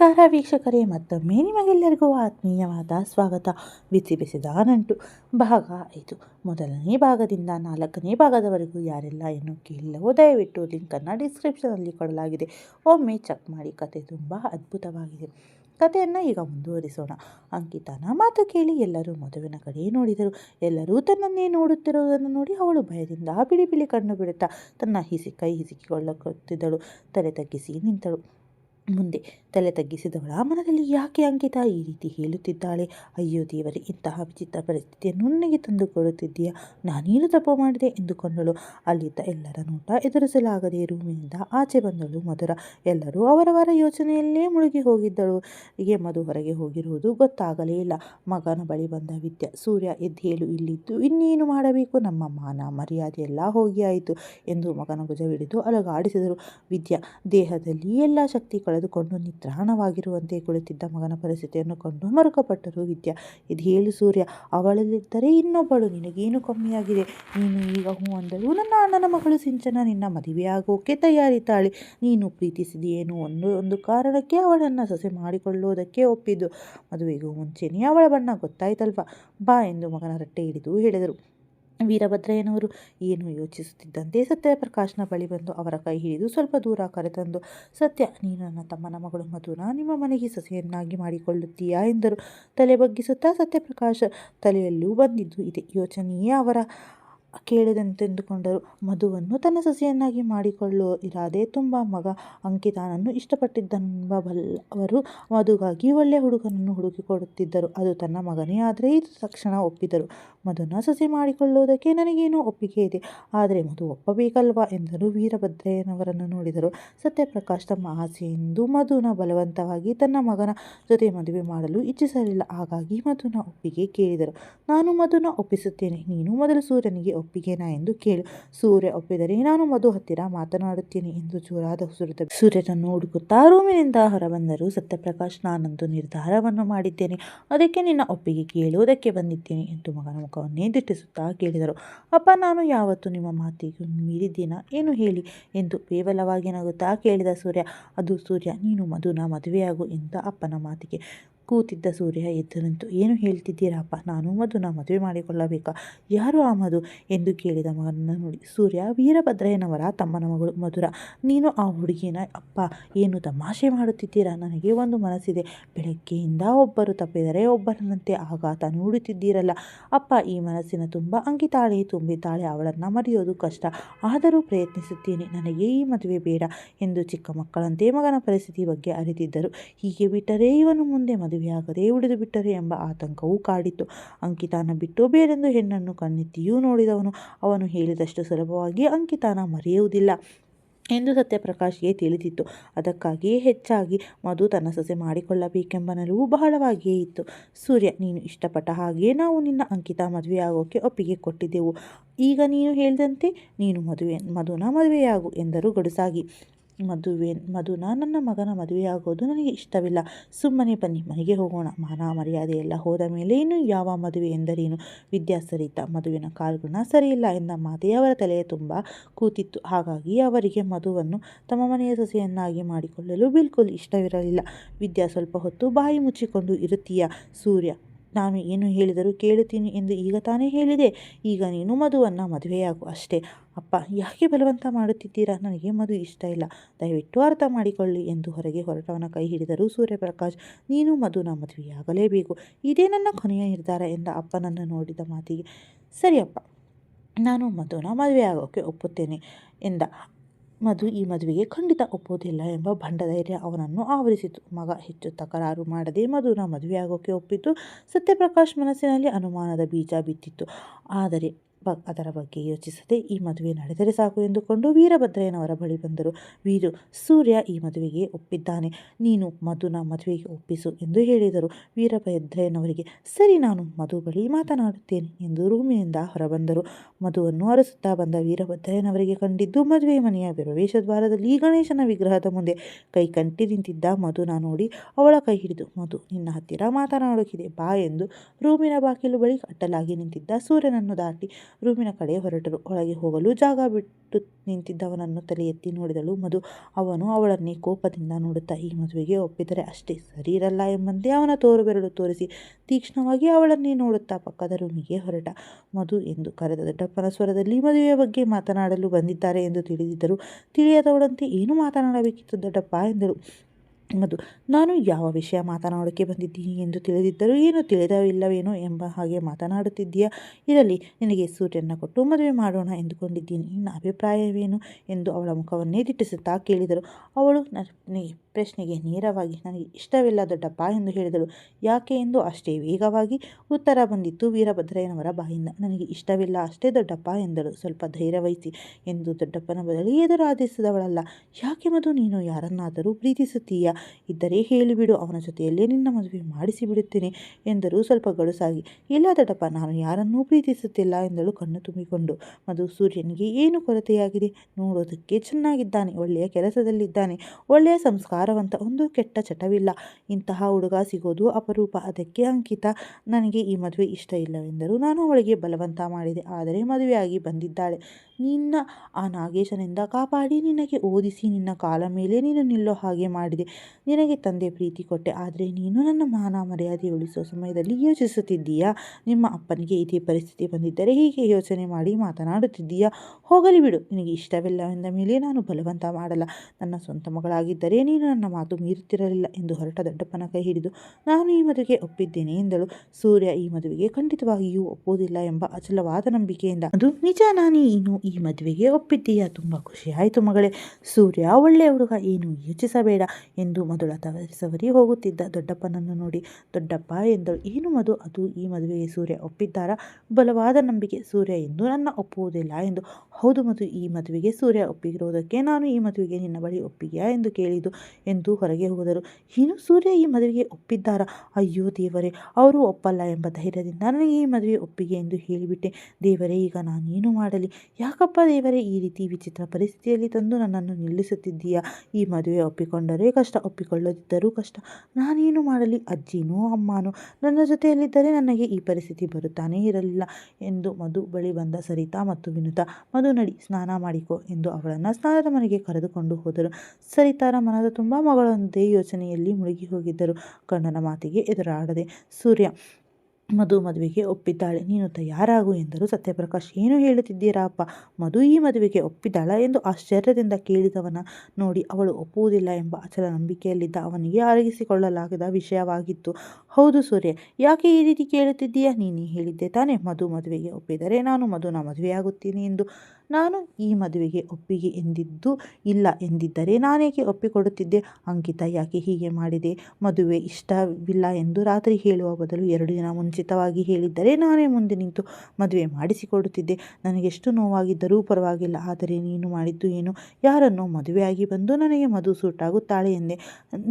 ನಮಸ್ಕಾರ ವೀಕ್ಷಕರೇ, ಮತ್ತೊಮ್ಮೆ ನಿಮಗೆಲ್ಲರಿಗೂ ಆತ್ಮೀಯವಾದ ಸ್ವಾಗತ. ಬಿಸಿ ಬಿಸಿದ ನಂಟು, ಭಾಗ ಐದು. ಮೊದಲನೇ ಭಾಗದಿಂದ ನಾಲ್ಕನೇ ಭಾಗದವರೆಗೂ ಯಾರೆಲ್ಲ ಏನು ಕೇಳಿಲ್ಲವೋ ದಯವಿಟ್ಟು ಲಿಂಕನ್ನು ಡಿಸ್ಕ್ರಿಪ್ಷನಲ್ಲಿ ಕೊಡಲಾಗಿದೆ. ಒಮ್ಮೆ ಚೆಕ್ ಮಾಡಿ ಕತೆ ತುಂಬ ಅದ್ಭುತವಾಗಿದೆ. ಕಥೆಯನ್ನು ಈಗ ಮುಂದುವರಿಸೋಣ. ಅಂಕಿತನ ಮಾತು ಕೇಳಿ ಎಲ್ಲರೂ ಮದುವಿನ ಕಡೆ ನೋಡಿದರು. ಎಲ್ಲರೂ ತನ್ನನ್ನೇ ನೋಡುತ್ತಿರುವುದನ್ನು ನೋಡಿ ಅವಳು ಭಯದಿಂದ ಬಿಳಿ ಬಿಳಿ ಕಣ್ಣು ಬಿಡುತ್ತಾ ತನ್ನ ಹಿಸಿ ಕೈ ಹಿಸಿಕೊಳ್ಳುತ್ತಿದ್ದಳು. ತಲೆ ತಗ್ಗಿಸಿ ನಿಂತಳು. ಮುಂದೆ ತಲೆ ತಗ್ಗಿಸಿದವಳ ಮನದಲ್ಲಿ ಯಾಕೆ ಅಂಕಿತ ಈ ರೀತಿ ಹೇಳುತ್ತಿದ್ದಾಳೆ? ಅಯ್ಯೋ ದೇವರೇ, ಇಂತಹ ವಿಚಿತ್ರ ಪರಿಸ್ಥಿತಿಯನ್ನು ನನಗೆ ತಂದುಕೊಡುತ್ತಿದ್ದೀಯಾ? ನಾನೇನು ತಪ್ಪು ಮಾಡಿದೆ ಎಂದುಕೊಂಡಳು. ಅಲ್ಲಿದ್ದ ಎಲ್ಲರ ನೋಟ ಎದುರಿಸಲಾಗದೆ ರೂಮಿನಿಂದ ಆಚೆ ಬಂದಳು ಮಧುರ. ಎಲ್ಲರೂ ಅವರವರ ಯೋಚನೆಯಲ್ಲೇ ಮುಳುಗಿ ಹೋಗಿದ್ದಳು. ಹೀಗೆ ಮಧು ಹೊರಗೆ ಹೋಗಿರುವುದು ಗೊತ್ತಾಗಲೇ ಇಲ್ಲ. ಮಗನ ಬಳಿ ಬಂದ ವಿದ್ಯಾ, ಸೂರ್ಯ ಎದ್ದೇಳು, ಇಲ್ಲಿದ್ದು ಇನ್ನೇನು ಮಾಡಬೇಕು? ನಮ್ಮ ಮಾನ ಮರ್ಯಾದೆ ಎಲ್ಲ ಹೋಗಿ ಆಯಿತು ಎಂದು ಮಗನ ಭುಜವಿಡಿದು ಅಲಗಾಡಿಸಿದರು. ವಿದ್ಯಾ, ದೇಹದಲ್ಲಿ ಎಲ್ಲ ಶಕ್ತಿ ಕಳೆದುಕೊಂಡು ನಿತ್ರಾಣವಾಗಿರುವಂತೆ ಕುಳಿತಿದ್ದ ಮಗನ ಪರಿಸ್ಥಿತಿಯನ್ನು ಕಂಡು ಮರುಕಪಟ್ಟರು ವಿದ್ಯಾ, ಇದು ಹೇಳು ಸೂರ್ಯ, ಅವಳಲ್ಲಿದ್ದರೆ ಇನ್ನೊಬ್ಬಳು ನಿನಗೇನು ಕಮ್ಮಿಯಾಗಿದೆ? ನೀನು ಈಗ ಹ್ಞೂ ಅಂದಳು, ನನ್ನ ಅಣ್ಣನ ಮಗಳು ಸಿಂಚನ ನಿನ್ನ ಮದುವೆಯಾಗೋಕೆ ತಯಾರಿತಾಳೆ ನೀನು ಪ್ರೀತಿಸಿದೆಯೇನು ಒಂದು ಒಂದು ಕಾರಣಕ್ಕೆ ಅವಳನ್ನು ಸೊಸೆ ಮಾಡಿಕೊಳ್ಳುವುದಕ್ಕೆ ಒಪ್ಪಿದ್ದು. ಮದುವೆಗೂ ಮುಂಚೆನೇ ಅವಳ ಬಣ್ಣ ಗೊತ್ತಾಯ್ತಲ್ವಾ? ಬಾ ಎಂದು ಮಗನ ರಟ್ಟೆ ಹಿಡಿದು ಹೇಳಿದರು. ವೀರಭದ್ರಯ್ಯನವರು ಏನು ಯೋಚಿಸುತ್ತಿದ್ದಂತೆ ಸತ್ಯಪ್ರಕಾಶ್ನ ಬಳಿ ಬಂದು ಅವರ ಕೈ ಹಿಡಿದು ಸ್ವಲ್ಪ ದೂರ ಕರೆತಂದು, ಸತ್ಯ, ನೀನು ನನ್ನ ತಮ್ಮನ ಮಗಳು ಮಧುನ ನಿಮ್ಮ ಮನೆಗೆ ಸಸಿಯನ್ನಾಗಿ ಮಾಡಿಕೊಳ್ಳುತ್ತೀಯಾ? ಎಂದರು. ತಲೆ ಬಗ್ಗಿಸುತ್ತಾ ಸತ್ಯಪ್ರಕಾಶ್ ತಲೆಯಲ್ಲೂ ಬಂದಿದ್ದು ಇದೆ. ಯೋಚನೆಯೇ ಅವರ ಕೇಳಿದಂತೆಂದುಕೊಂಡರು ಮಧುವನ್ನು ತನ್ನ ಸಸಿಯನ್ನಾಗಿ ಮಾಡಿಕೊಳ್ಳುವ ಇರಾದೆ ತುಂಬ ಮಗ ಅಂಕಿತಾನನ್ನು ಇಷ್ಟಪಟ್ಟಿದ್ದೆಂಬ ಬಲ್ಲವರು ಮಧುಗಾಗಿ ಒಳ್ಳೆಯ ಹುಡುಗನನ್ನು ಹುಡುಕಿಕೊಡುತ್ತಿದ್ದರು. ಅದು ತನ್ನ ಮಗನೇ ಆದರೆ ಇದು ತಕ್ಷಣ ಒಪ್ಪಿದರು. ಮಧುನ ಸಸಿ ಮಾಡಿಕೊಳ್ಳುವುದಕ್ಕೆ ನನಗೇನೋ ಒಪ್ಪಿಗೆ ಇದೆ. ಆದರೆ ಮಧು ಒಪ್ಪಬೇಕಲ್ವಾ ಎಂದರು ವೀರಭದ್ರಯ್ಯನವರನ್ನು ನೋಡಿದರು. ಸತ್ಯಪ್ರಕಾಶ್ ತಮ್ಮ ಆಸೆಯೆಂದು ಮಧುನ ಬಲವಂತವಾಗಿ ತನ್ನ ಮಗನ ಜೊತೆ ಮದುವೆ ಮಾಡಲು ಇಚ್ಛಿಸಲಿಲ್ಲ. ಹಾಗಾಗಿ ಮಧುನ ಒಪ್ಪಿಗೆ ಕೇಳಿದರು. ನಾನು ಮಧುನ ಒಪ್ಪಿಸುತ್ತೇನೆ. ನೀನು ಮೊದಲು ಸೂರ್ಯನಿಗೆ ಒಪ್ಪಿಗೆನಾ ಎಂದು ಕೇಳು. ಸೂರ್ಯ ಒಪ್ಪಿದರೆ ನಾನು ಮಧು ಹತ್ತಿರ ಮಾತನಾಡುತ್ತೇನೆ ಎಂದು ಜೋರಾದ ಉಸಿರುತ್ತ ಸೂರ್ಯನನ್ನು ಹುಡುಕುತ್ತಾ ರೂಮಿನಿಂದ ಹೊರಬಂದರು ಸತ್ಯಪ್ರಕಾಶ್ ನಾನಂದು ನಿರ್ಧಾರವನ್ನು ಮಾಡಿದ್ದೇನೆ. ಅದಕ್ಕೆ ನಿನ್ನ ಒಪ್ಪಿಗೆ ಕೇಳುವುದಕ್ಕೆ ಬಂದಿದ್ದೇನೆ ಎಂದು ಮಗನ ಮುಖವನ್ನೇ ದಿಟ್ಟಿಸುತ್ತಾ ಕೇಳಿದರು. ಅಪ್ಪ, ನಾನು ಯಾವತ್ತು ನಿಮ್ಮ ಮಾತಿಗೆ ಮೀರಿದ್ದೀನ? ಏನು ಹೇಳಿ? ಎಂದು ಕೇವಲವಾಗಿ ನಗುತ್ತಾ ಕೇಳಿದ ಸೂರ್ಯ. ಅದು ಸೂರ್ಯ, ನೀನು ಮಧುನ ಮದುವೆಯಾಗು ಎಂದ ಅಪ್ಪನ ಮಾತಿಗೆ. ಕೂತಿದ್ದ ಸೂರ್ಯ ಎದ್ದು ನಿಂತು ಏನು ಹೇಳ್ತಿದ್ದೀರಪ್ಪ? ನಾನು ಮಧುನ ಮದುವೆ ಮಾಡಿಕೊಳ್ಳಬೇಕಾ? ಯಾರು ಆ ಮಧು ಎಂದು ಕೇಳಿದ ಮಗನನ್ನು ನೋಡಿ. ಸೂರ್ಯ, ವೀರಭದ್ರಯ್ಯನವರ ತಮ್ಮನ ಮಗಳು ಮಧುರ, ನೀನು ಆ ಹುಡುಗಿನ ಅಪ್ಪ, ಏನು ತಮಾಷೆ ಮಾಡುತ್ತಿದ್ದೀರಾ? ನನಗೆ ಒಂದು ಮನಸ್ಸಿದೆ. ಬೆಳಗ್ಗೆಯಿಂದ ಒಬ್ಬರು ತಪ್ಪಿದರೆ ಒಬ್ಬರನಂತೆ ಆಘಾತ ನೋಡುತ್ತಿದ್ದೀರಲ್ಲ. ಅಪ್ಪ, ಈ ಮನಸ್ಸಿನ ತುಂಬ ಅಂಕಿತಾಳೆ, ತುಂಬಿದ್ದಾಳೆ. ಅವಳನ್ನು ಮರೆಯೋದು ಕಷ್ಟ. ಆದರೂ ಪ್ರಯತ್ನಿಸುತ್ತೇನೆ. ನನಗೆ ಈ ಮದುವೆ ಬೇಡ ಎಂದು ಚಿಕ್ಕ ಮಕ್ಕಳಂತೆ ಮಗನ ಪರಿಸ್ಥಿತಿ ಬಗ್ಗೆ ಅರಿತಿದ್ದರು. ಹೀಗೆ ಬಿಟ್ಟರೆ ಇವನು ಮುಂದೆ ಮದುವೆಯಾಗದೆ ಉಳಿದು ಬಿಟ್ಟರೆ ಎಂಬ ಆತಂಕವೂ ಕಾಡಿತ್ತು ಅಂಕಿತಾನ ಬಿಟ್ಟು ಬೇರೆಂದು ಹೆಣ್ಣನ್ನು ಕಣ್ಣೆತ್ತಿಯೂ ನೋಡಿದವನು. ಅವನು ಹೇಳಿದಷ್ಟು ಸುಲಭವಾಗಿ ಅಂಕಿತಾನ ಮರೆಯುವುದಿಲ್ಲ ಎಂದು ಸತ್ಯಪ್ರಕಾಶ್ಗೆ ತಿಳಿದಿತ್ತು. ಅದಕ್ಕಾಗಿಯೇ ಹೆಚ್ಚಾಗಿ ಮಧು ತನ್ನ ಸೊಸೆ ಮಾಡಿಕೊಳ್ಳಬೇಕೆಂಬ ನಿಲುವು ಬಹಳವಾಗಿಯೇ ಇತ್ತು. ಸೂರ್ಯ, ನೀನು ಇಷ್ಟಪಟ್ಟ ಹಾಗೆಯೇ ನಾವು ನಿನ್ನ ಅಂಕಿತ ಮದುವೆಯಾಗೋಕ್ಕೆ ಒಪ್ಪಿಗೆ ಕೊಟ್ಟಿದ್ದೆವು. ಈಗ ನೀನು ಹೇಳಿದಂತೆ ನೀನು ಮದುವೆ, ಮಧುನ ಮದುವೆಯಾಗು ಎಂದರು ಗಡುಸಾಗಿ. ಮದುವೆ ಮಧುನ ನನ್ನ ಮಗನ ಮದುವೆಯಾಗೋದು ನನಗೆ ಇಷ್ಟವಿಲ್ಲ. ಸುಮ್ಮನೆ ಬನ್ನಿ, ಮನೆಗೆ ಹೋಗೋಣ. ಮಾನ ಮರ್ಯಾದೆ ಎಲ್ಲ ಹೋದ ಮೇಲೆ ಇನ್ನು ಯಾವ ಮದುವೆ ಎಂದರೇನು? ವಿದ್ಯಾ ಸರಿತ ಮದುವಿನ ಕಾಲ್ಗುಣ ಸರಿಯಿಲ್ಲ ಎಂದ ಮಾತೇ ತಲೆಯ ತುಂಬ ಕೂತಿತ್ತು. ಹಾಗಾಗಿ ಅವರಿಗೆ ಮಧುವನ್ನು ತಮ್ಮ ಮನೆಯ ಸೊಸೆಯನ್ನಾಗಿ ಮಾಡಿಕೊಳ್ಳಲು ಬಿಲ್ಕುಲ್ ಇಷ್ಟವಿರಲಿಲ್ಲ. ವಿದ್ಯಾ ಸ್ವಲ್ಪ ಹೊತ್ತು ಬಾಯಿ ಮುಚ್ಚಿಕೊಂಡು ಇರುತ್ತೀಯ ಸೂರ್ಯ? ನಾನು ಏನು ಹೇಳಿದರೂ ಕೇಳುತ್ತೀನಿ ಎಂದು ಈಗ ತಾನೇ ಹೇಳಿದೆ. ಈಗ ನೀನು ಮಧುವನ್ನು ಮದುವೆಯಾಗು ಅಷ್ಟೇ. ಅಪ್ಪ, ಯಾಕೆ ಬಲವಂತ ಮಾಡುತ್ತಿದ್ದೀರಾ? ನನಗೆ ಮಧು ಇಷ್ಟ ಇಲ್ಲ. ದಯವಿಟ್ಟು ಅರ್ಥ ಮಾಡಿಕೊಳ್ಳಿ ಎಂದು ಹೊರಗೆ ಹೊರಟವನ ಕೈ ಹಿಡಿದರು ಸೂರ್ಯಪ್ರಕಾಶ್. ನೀನು ಮಧುನ ಮದುವೆಯಾಗಲೇಬೇಕು. ಇದೇ ನನ್ನ ಕೊನೆಯ ನಿರ್ಧಾರ ಎಂದ ಅಪ್ಪನನ್ನು ನೋಡಿದ ಮಾತಿಗೆ. ಸರಿಯಪ್ಪ, ನಾನು ಮಧುನ ಮದುವೆಯಾಗೋಕ್ಕೆ ಒಪ್ಪುತ್ತೇನೆ ಎಂದ ಮಧು ಈ ಮದುವೆಗೆ ಖಂಡಿತ ಒಪ್ಪುವುದಿಲ್ಲ ಎಂಬ ಭಂಡಧೈರ್ಯ ಅವನನ್ನು ಆವರಿಸಿತು. ಮಗ ಹೆಚ್ಚು ತಕರಾರು ಮಾಡದೆ ಮಧುನ ಮದುವೆಯಾಗೋಕ್ಕೆ ಒಪ್ಪಿತು. ಸತ್ಯಪ್ರಕಾಶ್ ಮನಸ್ಸಿನಲ್ಲಿ ಅನುಮಾನದ ಬೀಜ ಬಿತ್ತಿತ್ತು ಆದರೆ ಬ, ಅದರ ಬಗ್ಗೆ ಯೋಚಿಸದೆ ಈ ಮದುವೆ ನಡೆದರೆ ಸಾಕು ಎಂದುಕೊಂಡು ವೀರಭದ್ರಯ್ಯನವರ ಬಳಿ ಬಂದರು. ವೀರು, ಸೂರ್ಯ ಈ ಮದುವೆಗೆ ಒಪ್ಪಿದ್ದಾನೆ. ನೀನು ಮಧುನ ಮದುವೆಗೆ ಒಪ್ಪಿಸು ಎಂದು ಹೇಳಿದರು. ವೀರಭದ್ರಯ್ಯನವರಿಗೆ, ಸರಿ ನಾನು ಮಧು ಬಳಿ ಮಾತನಾಡುತ್ತೇನೆ ಎಂದು ರೂಮಿನಿಂದ ಹೊರಬಂದರು. ಮಧುವನ್ನು ಅರಸುತ್ತಾ ಬಂದ ವೀರಭದ್ರಯ್ಯನವರಿಗೆ ಕಂಡಿದ್ದು ಮದುವೆ ಮನೆಯ ಪ್ರವೇಶ ದ್ವಾರದಲ್ಲಿ ಗಣೇಶನ ವಿಗ್ರಹದ ಮುಂದೆ ಕೈ ಕಂಟಿ ನಿಂತಿದ್ದ ಮಧುನ ನೋಡಿ ಅವಳ ಕೈ ಹಿಡಿದು, ಮಧು, ನಿನ್ನ ಹತ್ತಿರ ಮಾತನಾಡೋಕಿದೆ ಬಾ ಎಂದು ರೂಮಿನ ಬಾಗಿಲು ಬಳಿ ಕಟ್ಟಲಾಗಿ ನಿಂತಿದ್ದ ಸೂರ್ಯನನ್ನು ದಾಟಿ ರೂಮಿನ ಕಡೆ ಹೊರಟರು. ಒಳಗೆ ಹೋಗಲು ಜಾಗ ಬಿಟ್ಟು ನಿಂತಿದ್ದವನನ್ನು ತಲೆ ಎತ್ತಿ ನೋಡಿದಳು ಮಧು. ಅವನು ಅವಳನ್ನೇ ಕೋಪದಿಂದ ನೋಡುತ್ತಾ ಈ ಮದುವೆಗೆ ಒಪ್ಪಿದರೆ ಅಷ್ಟೇ ಸರಿ ಇರಲ್ಲ ಎಂಬಂತೆ ಅವನ ತೋರು ಬೆರಳು ತೋರಿಸಿ ತೀಕ್ಷ್ಣವಾಗಿ ಅವಳನ್ನೇ ನೋಡುತ್ತಾ ಪಕ್ಕದ ರೂಮಿಗೆ ಹೊರಟ. ಮಧು ಎಂದು ಕರೆದ ದೊಡ್ಡಪ್ಪನ ಸ್ವರದಲ್ಲಿ ಮದುವೆಯ ಬಗ್ಗೆ ಮಾತನಾಡಲು ಬಂದಿದ್ದಾರೆ ಎಂದು ತಿಳಿದಿದ್ದರು ತಿಳಿಯದವಳಂತೆ ಏನು ಮಾತನಾಡಬೇಕಿತ್ತು ದೊಡ್ಡಪ್ಪ ಎಂದಳು. ಮಧು ನಾನು ಯಾವ ವಿಷಯ ಮಾತನಾಡೋಕ್ಕೆ ಬಂದಿದ್ದೀನಿ ಎಂದು ತಿಳಿದಿದ್ದರೂ ಏನು ತಿಳಿದವಿಲ್ಲವೇನೋ ಎಂಬ ಹಾಗೆ ಮಾತನಾಡುತ್ತಿದ್ದೀಯಾ? ಇರಲಿ, ನಿನಗೆ ಸೂರ್ಯನ ಕೊಟ್ಟು ಮದುವೆ ಮಾಡೋಣ ಎಂದುಕೊಂಡಿದ್ದೀನಿ. ನಿನ್ನ ಅಭಿಪ್ರಾಯವೇನು? ಎಂದು ಅವಳ ಮುಖವನ್ನೇ ದಿಟ್ಟಿಸುತ್ತಾ ಕೇಳಿದರು. ಅವಳು ನನಗೆ ಪ್ರಶ್ನೆಗೆ ನೇರವಾಗಿ ನನಗೆ ಇಷ್ಟವಿಲ್ಲ ದೊಡ್ಡಪ್ಪ ಎಂದು ಹೇಳಿದಳು. ಯಾಕೆ ಎಂದು ಅಷ್ಟೇ ವೇಗವಾಗಿ ಉತ್ತರ ಬಂದಿತ್ತು. ವೀರಭದ್ರಯ್ಯನವರ ಬಾಯಿಂದ ನನಗೆ ಇಷ್ಟವಿಲ್ಲ, ಅಷ್ಟೇ ದೊಡ್ಡಪ್ಪ ಎಂದಳು. ಸ್ವಲ್ಪ ಧೈರ್ಯವಹಿಸಿ ಎಂದು ದೊಡ್ಡಪ್ಪನ ಬದಲು ಎದುರಾದಿಸಿದವಳಲ್ಲ. ಯಾಕೆ ಮಧು, ನೀನು ಯಾರನ್ನಾದರೂ ಪ್ರೀತಿಸುತ್ತೀಯಾ? ಇದ್ದರೆ ಹೇಳಿಬಿಡು, ಅವನ ಜೊತೆಯಲ್ಲೇ ನಿನ್ನ ಮದುವೆ ಮಾಡಿಸಿ ಬಿಡುತ್ತೇನೆ ಎಂದರು. ಸ್ವಲ್ಪ ಗಡುಸಾಗಿ ಇಲ್ಲ ದೊಡ್ಡಪ್ಪ ನಾನು ಯಾರನ್ನೂ ಪ್ರೀತಿಸುತ್ತಿಲ್ಲ ಎಂದಳು. ಕಣ್ಣು ತುಂಬಿಕೊಂಡು, ಮಧು, ಸೂರ್ಯನಿಗೆ ಏನು ಕೊರತೆಯಾಗಿದೆ? ನೋಡೋದಕ್ಕೆ ಚೆನ್ನಾಗಿದ್ದಾನೆ, ಒಳ್ಳೆಯ ಕೆಲಸದಲ್ಲಿದ್ದಾನೆ, ಒಳ್ಳೆಯ ಸಂಸ್ಕಾರವಂತ ಒಂದು ಕೆಟ್ಟ ಚಟವಿಲ್ಲ. ಇಂತಹ ಹುಡುಗ ಸಿಗೋದು ಅಪರೂಪ. ಅದಕ್ಕೆ ಅಂಕಿತ, ನನಗೆ ಈ ಮದುವೆ ಇಷ್ಟ ಇಲ್ಲವೆಂದರು ನಾನು ಅವಳಿಗೆ ಬಲವಂತ ಮಾಡಿದೆ. ಆದರೆ ಮದುವೆಯಾಗಿ ಬಂದಿದ್ದಾಳೆ. ನಿನ್ನ ಆ ನಾಗೇಶನಿಂದ ಕಾಪಾಡಿ, ನಿನಗೆ ಓದಿಸಿ, ನಿನ್ನ ಕಾಲ ಮೇಲೆ ನೀನು ನಿಲ್ಲೋ ಹಾಗೆ ಮಾಡಿದೆ. ನಿನಗೆ ತಂದೆ ಪ್ರೀತಿ ಕೊಟ್ಟೆ. ಆದರೆ ನೀನು ನನ್ನ ಮಾನ ಮರ್ಯಾದೆ ಉಳಿಸೋ ಸಮಯದಲ್ಲಿ ಯೋಚಿಸುತ್ತಿದ್ದೀಯಾ? ನಿಮ್ಮ ಅಪ್ಪನಿಗೆ ಇದೇ ಪರಿಸ್ಥಿತಿ ಬಂದಿದ್ದರೆ ಹೀಗೆ ಯೋಚನೆ ಮಾಡಿ ಮಾತನಾಡುತ್ತಿದ್ದೀಯಾ? ಹೋಗಲಿ ಬಿಡು. ನಿನಗೆ ಇಷ್ಟವಿಲ್ಲವೆಂದ ಮೇಲೆ ನಾನು ಬಲವಂತ ಮಾಡಲ್ಲ. ನನ್ನ ಸ್ವಂತ ಮಗಳಾಗಿದ್ದರೆ ನೀನು ನನ್ನ ಮಾತು ಮೀರುತ್ತಿರಲಿಲ್ಲ ಎಂದು ಹೊರಟ ದೊಡ್ಡಪ್ಪನ ಕೈ ಹಿಡಿದು, ನಾನು ಈ ಮದುವೆಗೆ ಒಪ್ಪಿದ್ದೇನೆ ಎಂದಳು. ಸೂರ್ಯ ಈ ಮದುವೆಗೆ ಖಂಡಿತವಾಗಿಯೂ ಒಪ್ಪುವುದಿಲ್ಲ ಎಂಬ ಅಚಲವಾದ ನಂಬಿಕೆಯಿಂದ, ಅದು ನಿಜ, ನೀನು ಈ ಮದುವೆಗೆ ಒಪ್ಪಿದ್ದೀಯಾ? ತುಂಬ ಖುಷಿಯಾಯಿತು ಮಗಳೇ. ಸೂರ್ಯ, ಒಳ್ಳೆಯ ಹುಡುಗ, ಏನು ಯೋಚಿಸಬೇಡ ಎಂದು ಮೊದಲ ತವರಿಸವರಿ ಹೋಗುತ್ತಿದ್ದ ದೊಡ್ಡಪ್ಪನನ್ನು ನೋಡಿ, ದೊಡ್ಡಪ್ಪ ಎಂದಳು. ಏನು ಮದು ಅದು ಈ ಮದುವೆಗೆ ಸೂರ್ಯ ಒಪ್ಪಿದ್ದಾರಾ? ಬಲವಾದ ನಂಬಿಕೆ. ಸೂರ್ಯ ಎಂದು ನನ್ನ ಒಪ್ಪುವುದಿಲ್ಲ ಎಂದು, ಹೌದು ಮದು ಈ ಮದುವೆಗೆ ಸೂರ್ಯ ಒಪ್ಪಿಗಿರುವುದಕ್ಕೆ ನಾನು ಈ ಮದುವೆಗೆ ನಿನ್ನ ಬಳಿ ಒಪ್ಪಿಗೆಯಾ? ಎಂದು ಕೇಳಿದು ಎಂದು ಹೊರಗೆ ಹೋದರು. ಏನು ಸೂರ್ಯ ಈ ಮದುವೆಗೆ ಒಪ್ಪಿದ್ದಾರಾ? ಅಯ್ಯೋ ದೇವರೇ, ಅವರು ಒಪ್ಪಲ್ಲ ಎಂಬ ಧೈರ್ಯದಿಂದ ನನಗೆ ಈ ಮದುವೆ ಒಪ್ಪಿಗೆ ಎಂದು ಹೇಳಿಬಿಟ್ಟೆ. ದೇವರೇ, ಈಗ ನಾನೇನು ಮಾಡಲಿ? ಯಾಕಪ್ಪ ದೇವರೇ, ಈ ರೀತಿ ವಿಚಿತ್ರ ಪರಿಸ್ಥಿತಿಯಲ್ಲಿ ತಂದು ನನ್ನನ್ನು ನಿಲ್ಲಿಸುತ್ತಿದ್ದೀಯಾ? ಈ ಮದುವೆ ಒಪ್ಪಿಕೊಂಡರೆ ಕಷ್ಟ, ಒಪ್ಪಿಕೊಳ್ಳದಿದ್ದರೂ ಕಷ್ಟ. ನಾನೇನು ಮಾಡಲಿ? ಅಜ್ಜಿನೋ, ಅಮ್ಮನೋ, ನನ್ನ ಜೊತೆಯಲ್ಲಿದ್ದರೆ ನನಗೆ ಈ ಪರಿಸ್ಥಿತಿ ಬರುತ್ತಾನೇ ಇರಲಿಲ್ಲ ಎಂದು ಮಧು ಬಳಿ ಬಂದ ಸರಿತಾ ಮತ್ತು ವಿನುತಾ, ಮಧು ನಡಿ, ಸ್ನಾನ ಮಾಡಿಕೊ ಎಂದು ಅವಳನ್ನು ಸ್ನಾನದ ಮನೆಗೆ ಕರೆದುಕೊಂಡು ಹೋದರು. ಸರಿತಾರ ಮನದ ತುಂಬ ಮಗಳೊಂದೇ ಯೋಚನೆಯಲ್ಲಿ ಮುಳುಗಿ ಹೋಗಿದ್ದರು. ಕಣ್ಣನ ಮಾತಿಗೆ ಎದುರಾಡದೆ ಸೂರ್ಯ ಮಧು ಮದುವೆಗೆ ಒಪ್ಪಿದ್ದಾಳೆ. ನೀನು ತಯಾರಾಗು ಎಂದರು ಸತ್ಯಪ್ರಕಾಶ್. ಏನು ಹೇಳುತ್ತಿದ್ದೀರಾ ಅಪ್ಪ? ಮಧು ಈ ಮದುವೆಗೆ ಒಪ್ಪಿದ್ದಾಳ ಎಂದು ಆಶ್ಚರ್ಯದಿಂದ ಕೇಳಿದವನ ನೋಡಿ ಅವಳು ಒಪ್ಪುವುದಿಲ್ಲ ಎಂಬ ಅಚಲ ನಂಬಿಕೆಯಲ್ಲಿದ್ದ ಅವನಿಗೆ ಅರಗಿಸಿಕೊಳ್ಳಲಾಗದ ವಿಷಯವಾಗಿತ್ತು. ಹೌದು ಸೂರ್ಯ, ಯಾಕೆ ಈ ರೀತಿ ಕೇಳುತ್ತಿದ್ದೀಯಾ? ನೀನೇ ಹೇಳಿದ್ದೆ ತಾನೇ. ಮಧು ಮದುವೆಗೆ ಒಪ್ಪಿದರೆ ನಾನು ಮಧುನ ಮದುವೆಯಾಗುತ್ತೀನಿ ಎಂದು ನಾನು ಈ ಮದುವೆಗೆ ಒಪ್ಪಿಗೆ ಎಂದಿದ್ದು ಇಲ್ಲ ಎಂದಿದ್ದರೆ ನಾನೇಕೆ ಒಪ್ಪಿಕೊಡುತ್ತಿದ್ದೆ? ಅಂಕಿತ ಯಾಕೆ ಹೀಗೆ ಮಾಡಿದೆ? ಮದುವೆ ಇಷ್ಟವಿಲ್ಲ ಎಂದು ರಾತ್ರಿ ಹೇಳುವ ಬದಲು ಎರಡು ದಿನ ಮುಂಚಿತವಾಗಿ ಹೇಳಿದ್ದರೆ ನಾನೇ ಮುಂದೆ ನಿಂತು ಮದುವೆ ಮಾಡಿಸಿಕೊಡುತ್ತಿದ್ದೆ. ನನಗೆಷ್ಟು ನೋವಾಗಿದ್ದರೂ ಪರವಾಗಿಲ್ಲ, ಆದರೆ ನೀನು ಮಾಡಿದ್ದು ಏನು? ಯಾರನ್ನೋ ಮದುವೆಯಾಗಿ ಬಂದು ನನಗೆ ಮಧು ಸೂಟಾಗುತ್ತಾಳೆ ಎಂದೆ.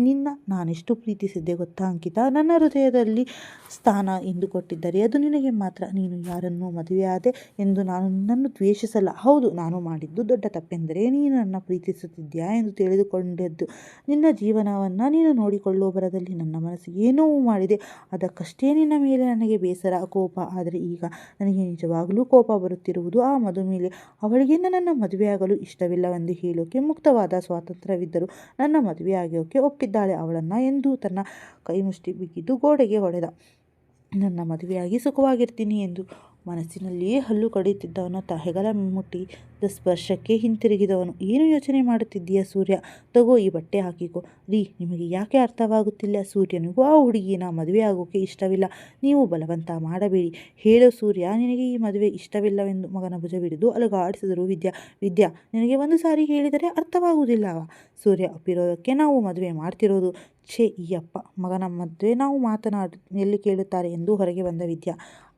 ನಿನ್ನ ನಾನೆಷ್ಟು ಪ್ರೀತಿಸಿದ್ದೆ ಗೊತ್ತಾ ಅಂಕಿತ? ನನ್ನ ಹೃದಯದಲ್ಲಿ ಸ್ಥಾನ ಎಂದು ಕೊಟ್ಟಿದ್ದರೆ ಅದು ನಿನಗೆ ಮಾತ್ರ. ನೀನು ಯಾರನ್ನು ಮದುವೆಯಾದೆ ಎಂದು ನಾನು ನಿನ್ನನ್ನು ದ್ವೇಷಿಸಲ್ಲ. ಹೌದು, ನಾನು ಮಾಡಿದ್ದು ದೊಡ್ಡ ತಪ್ಪೆಂದರೆ ನೀನು ನನ್ನ ಪ್ರೀತಿಸುತ್ತಿದ್ಯಾ ಎಂದು ತಿಳಿದುಕೊಂಡದ್ದು. ನಿನ್ನ ಜೀವನವನ್ನು ನೀನು ನೋಡಿಕೊಳ್ಳುವ ಬರದಲ್ಲಿ ನನ್ನ ಮನಸ್ಸಿಗೆ ಏನೋ ಮಾಡಿದೆ. ಅದಕ್ಕಷ್ಟೇ ನಿನ್ನ ಮೇಲೆ ನನಗೆ ಬೇಸರ, ಕೋಪ. ಆದರೆ ಈಗ ನನಗೆ ನಿಜವಾಗಲೂ ಕೋಪ ಬರುತ್ತಿರುವುದು ಆ ಮದು ಮೇಲೆ. ಅವಳಿಗೆ ನನ್ನನ್ನು ಮದುವೆಯಾಗಲು ಇಷ್ಟವಿಲ್ಲವೆಂದು ಹೇಳೋಕೆ ಮುಕ್ತವಾದ ಸ್ವಾತಂತ್ರ್ಯವಿದ್ದರೂ ನನ್ನ ಮದುವೆಯಾಗೋಕೆ ಒಪ್ಪಿದ್ದಾಳೆ ಅವಳನ್ನು ಎಂದು ತನ್ನ ಕೈ ಮುಷ್ಟಿ ಬಿಗಿದು ಗೋಡೆಗೆ ಹೊಡೆದ. ನನ್ನ ಮದುವೆಯಾಗಿ ಸುಖವಾಗಿರ್ತೀನಿ ಎಂದು ಮನಸ್ಸಿನಲ್ಲಿಯೇ ಹಲ್ಲು ಕಡಿಯುತ್ತಿದ್ದವನ ತ ಹೆಗಲ ಮುಟ್ಟಿದ ಸ್ಪರ್ಶಕ್ಕೆ ಹಿಂತಿರುಗಿದವನು. ಏನು ಯೋಚನೆ ಮಾಡುತ್ತಿದ್ದೀಯ ಸೂರ್ಯ? ತಗೋ, ಈ ಬಟ್ಟೆ ಹಾಕಿಕೊ. ರೀ, ನಿಮಗೆ ಯಾಕೆ ಅರ್ಥವಾಗುತ್ತಿಲ್ಲ? ಸೂರ್ಯನಿಗೂ ಆ ಹುಡುಗಿನ ಮದುವೆ ಆಗೋಕೆ ಇಷ್ಟವಿಲ್ಲ. ನೀವು ಬಲವಂತ ಮಾಡಬೇಡಿ. ಹೇಳೋ ಸೂರ್ಯ, ನಿನಗೆ ಈ ಮದುವೆ ಇಷ್ಟವಿಲ್ಲವೆಂದು. ಮಗನ ಭುಜ ಬಿಡಿದು ಅಲುಗಾಡಿಸಿದರು ವಿದ್ಯಾ. ವಿದ್ಯಾ, ನಿನಗೆ ಒಂದು ಸಾರಿ ಹೇಳಿದರೆ ಅರ್ಥವಾಗುವುದಿಲ್ಲ. ಸೂರ್ಯ ಒಪ್ಪಿರೋದಕ್ಕೆ ನಾವು ಮದುವೆ ಮಾಡ್ತಿರೋದು. ಛೇ, ಈ ಅಪ್ಪ, ಮಗನ ಮದುವೆ ನಾವು ಮಾತನಾಡಿ, ಎಲ್ಲಿ ಕೇಳುತ್ತಾರೆ ಎಂದು ಹೊರಗೆ ಬಂದ ವಿದ್ಯಾ.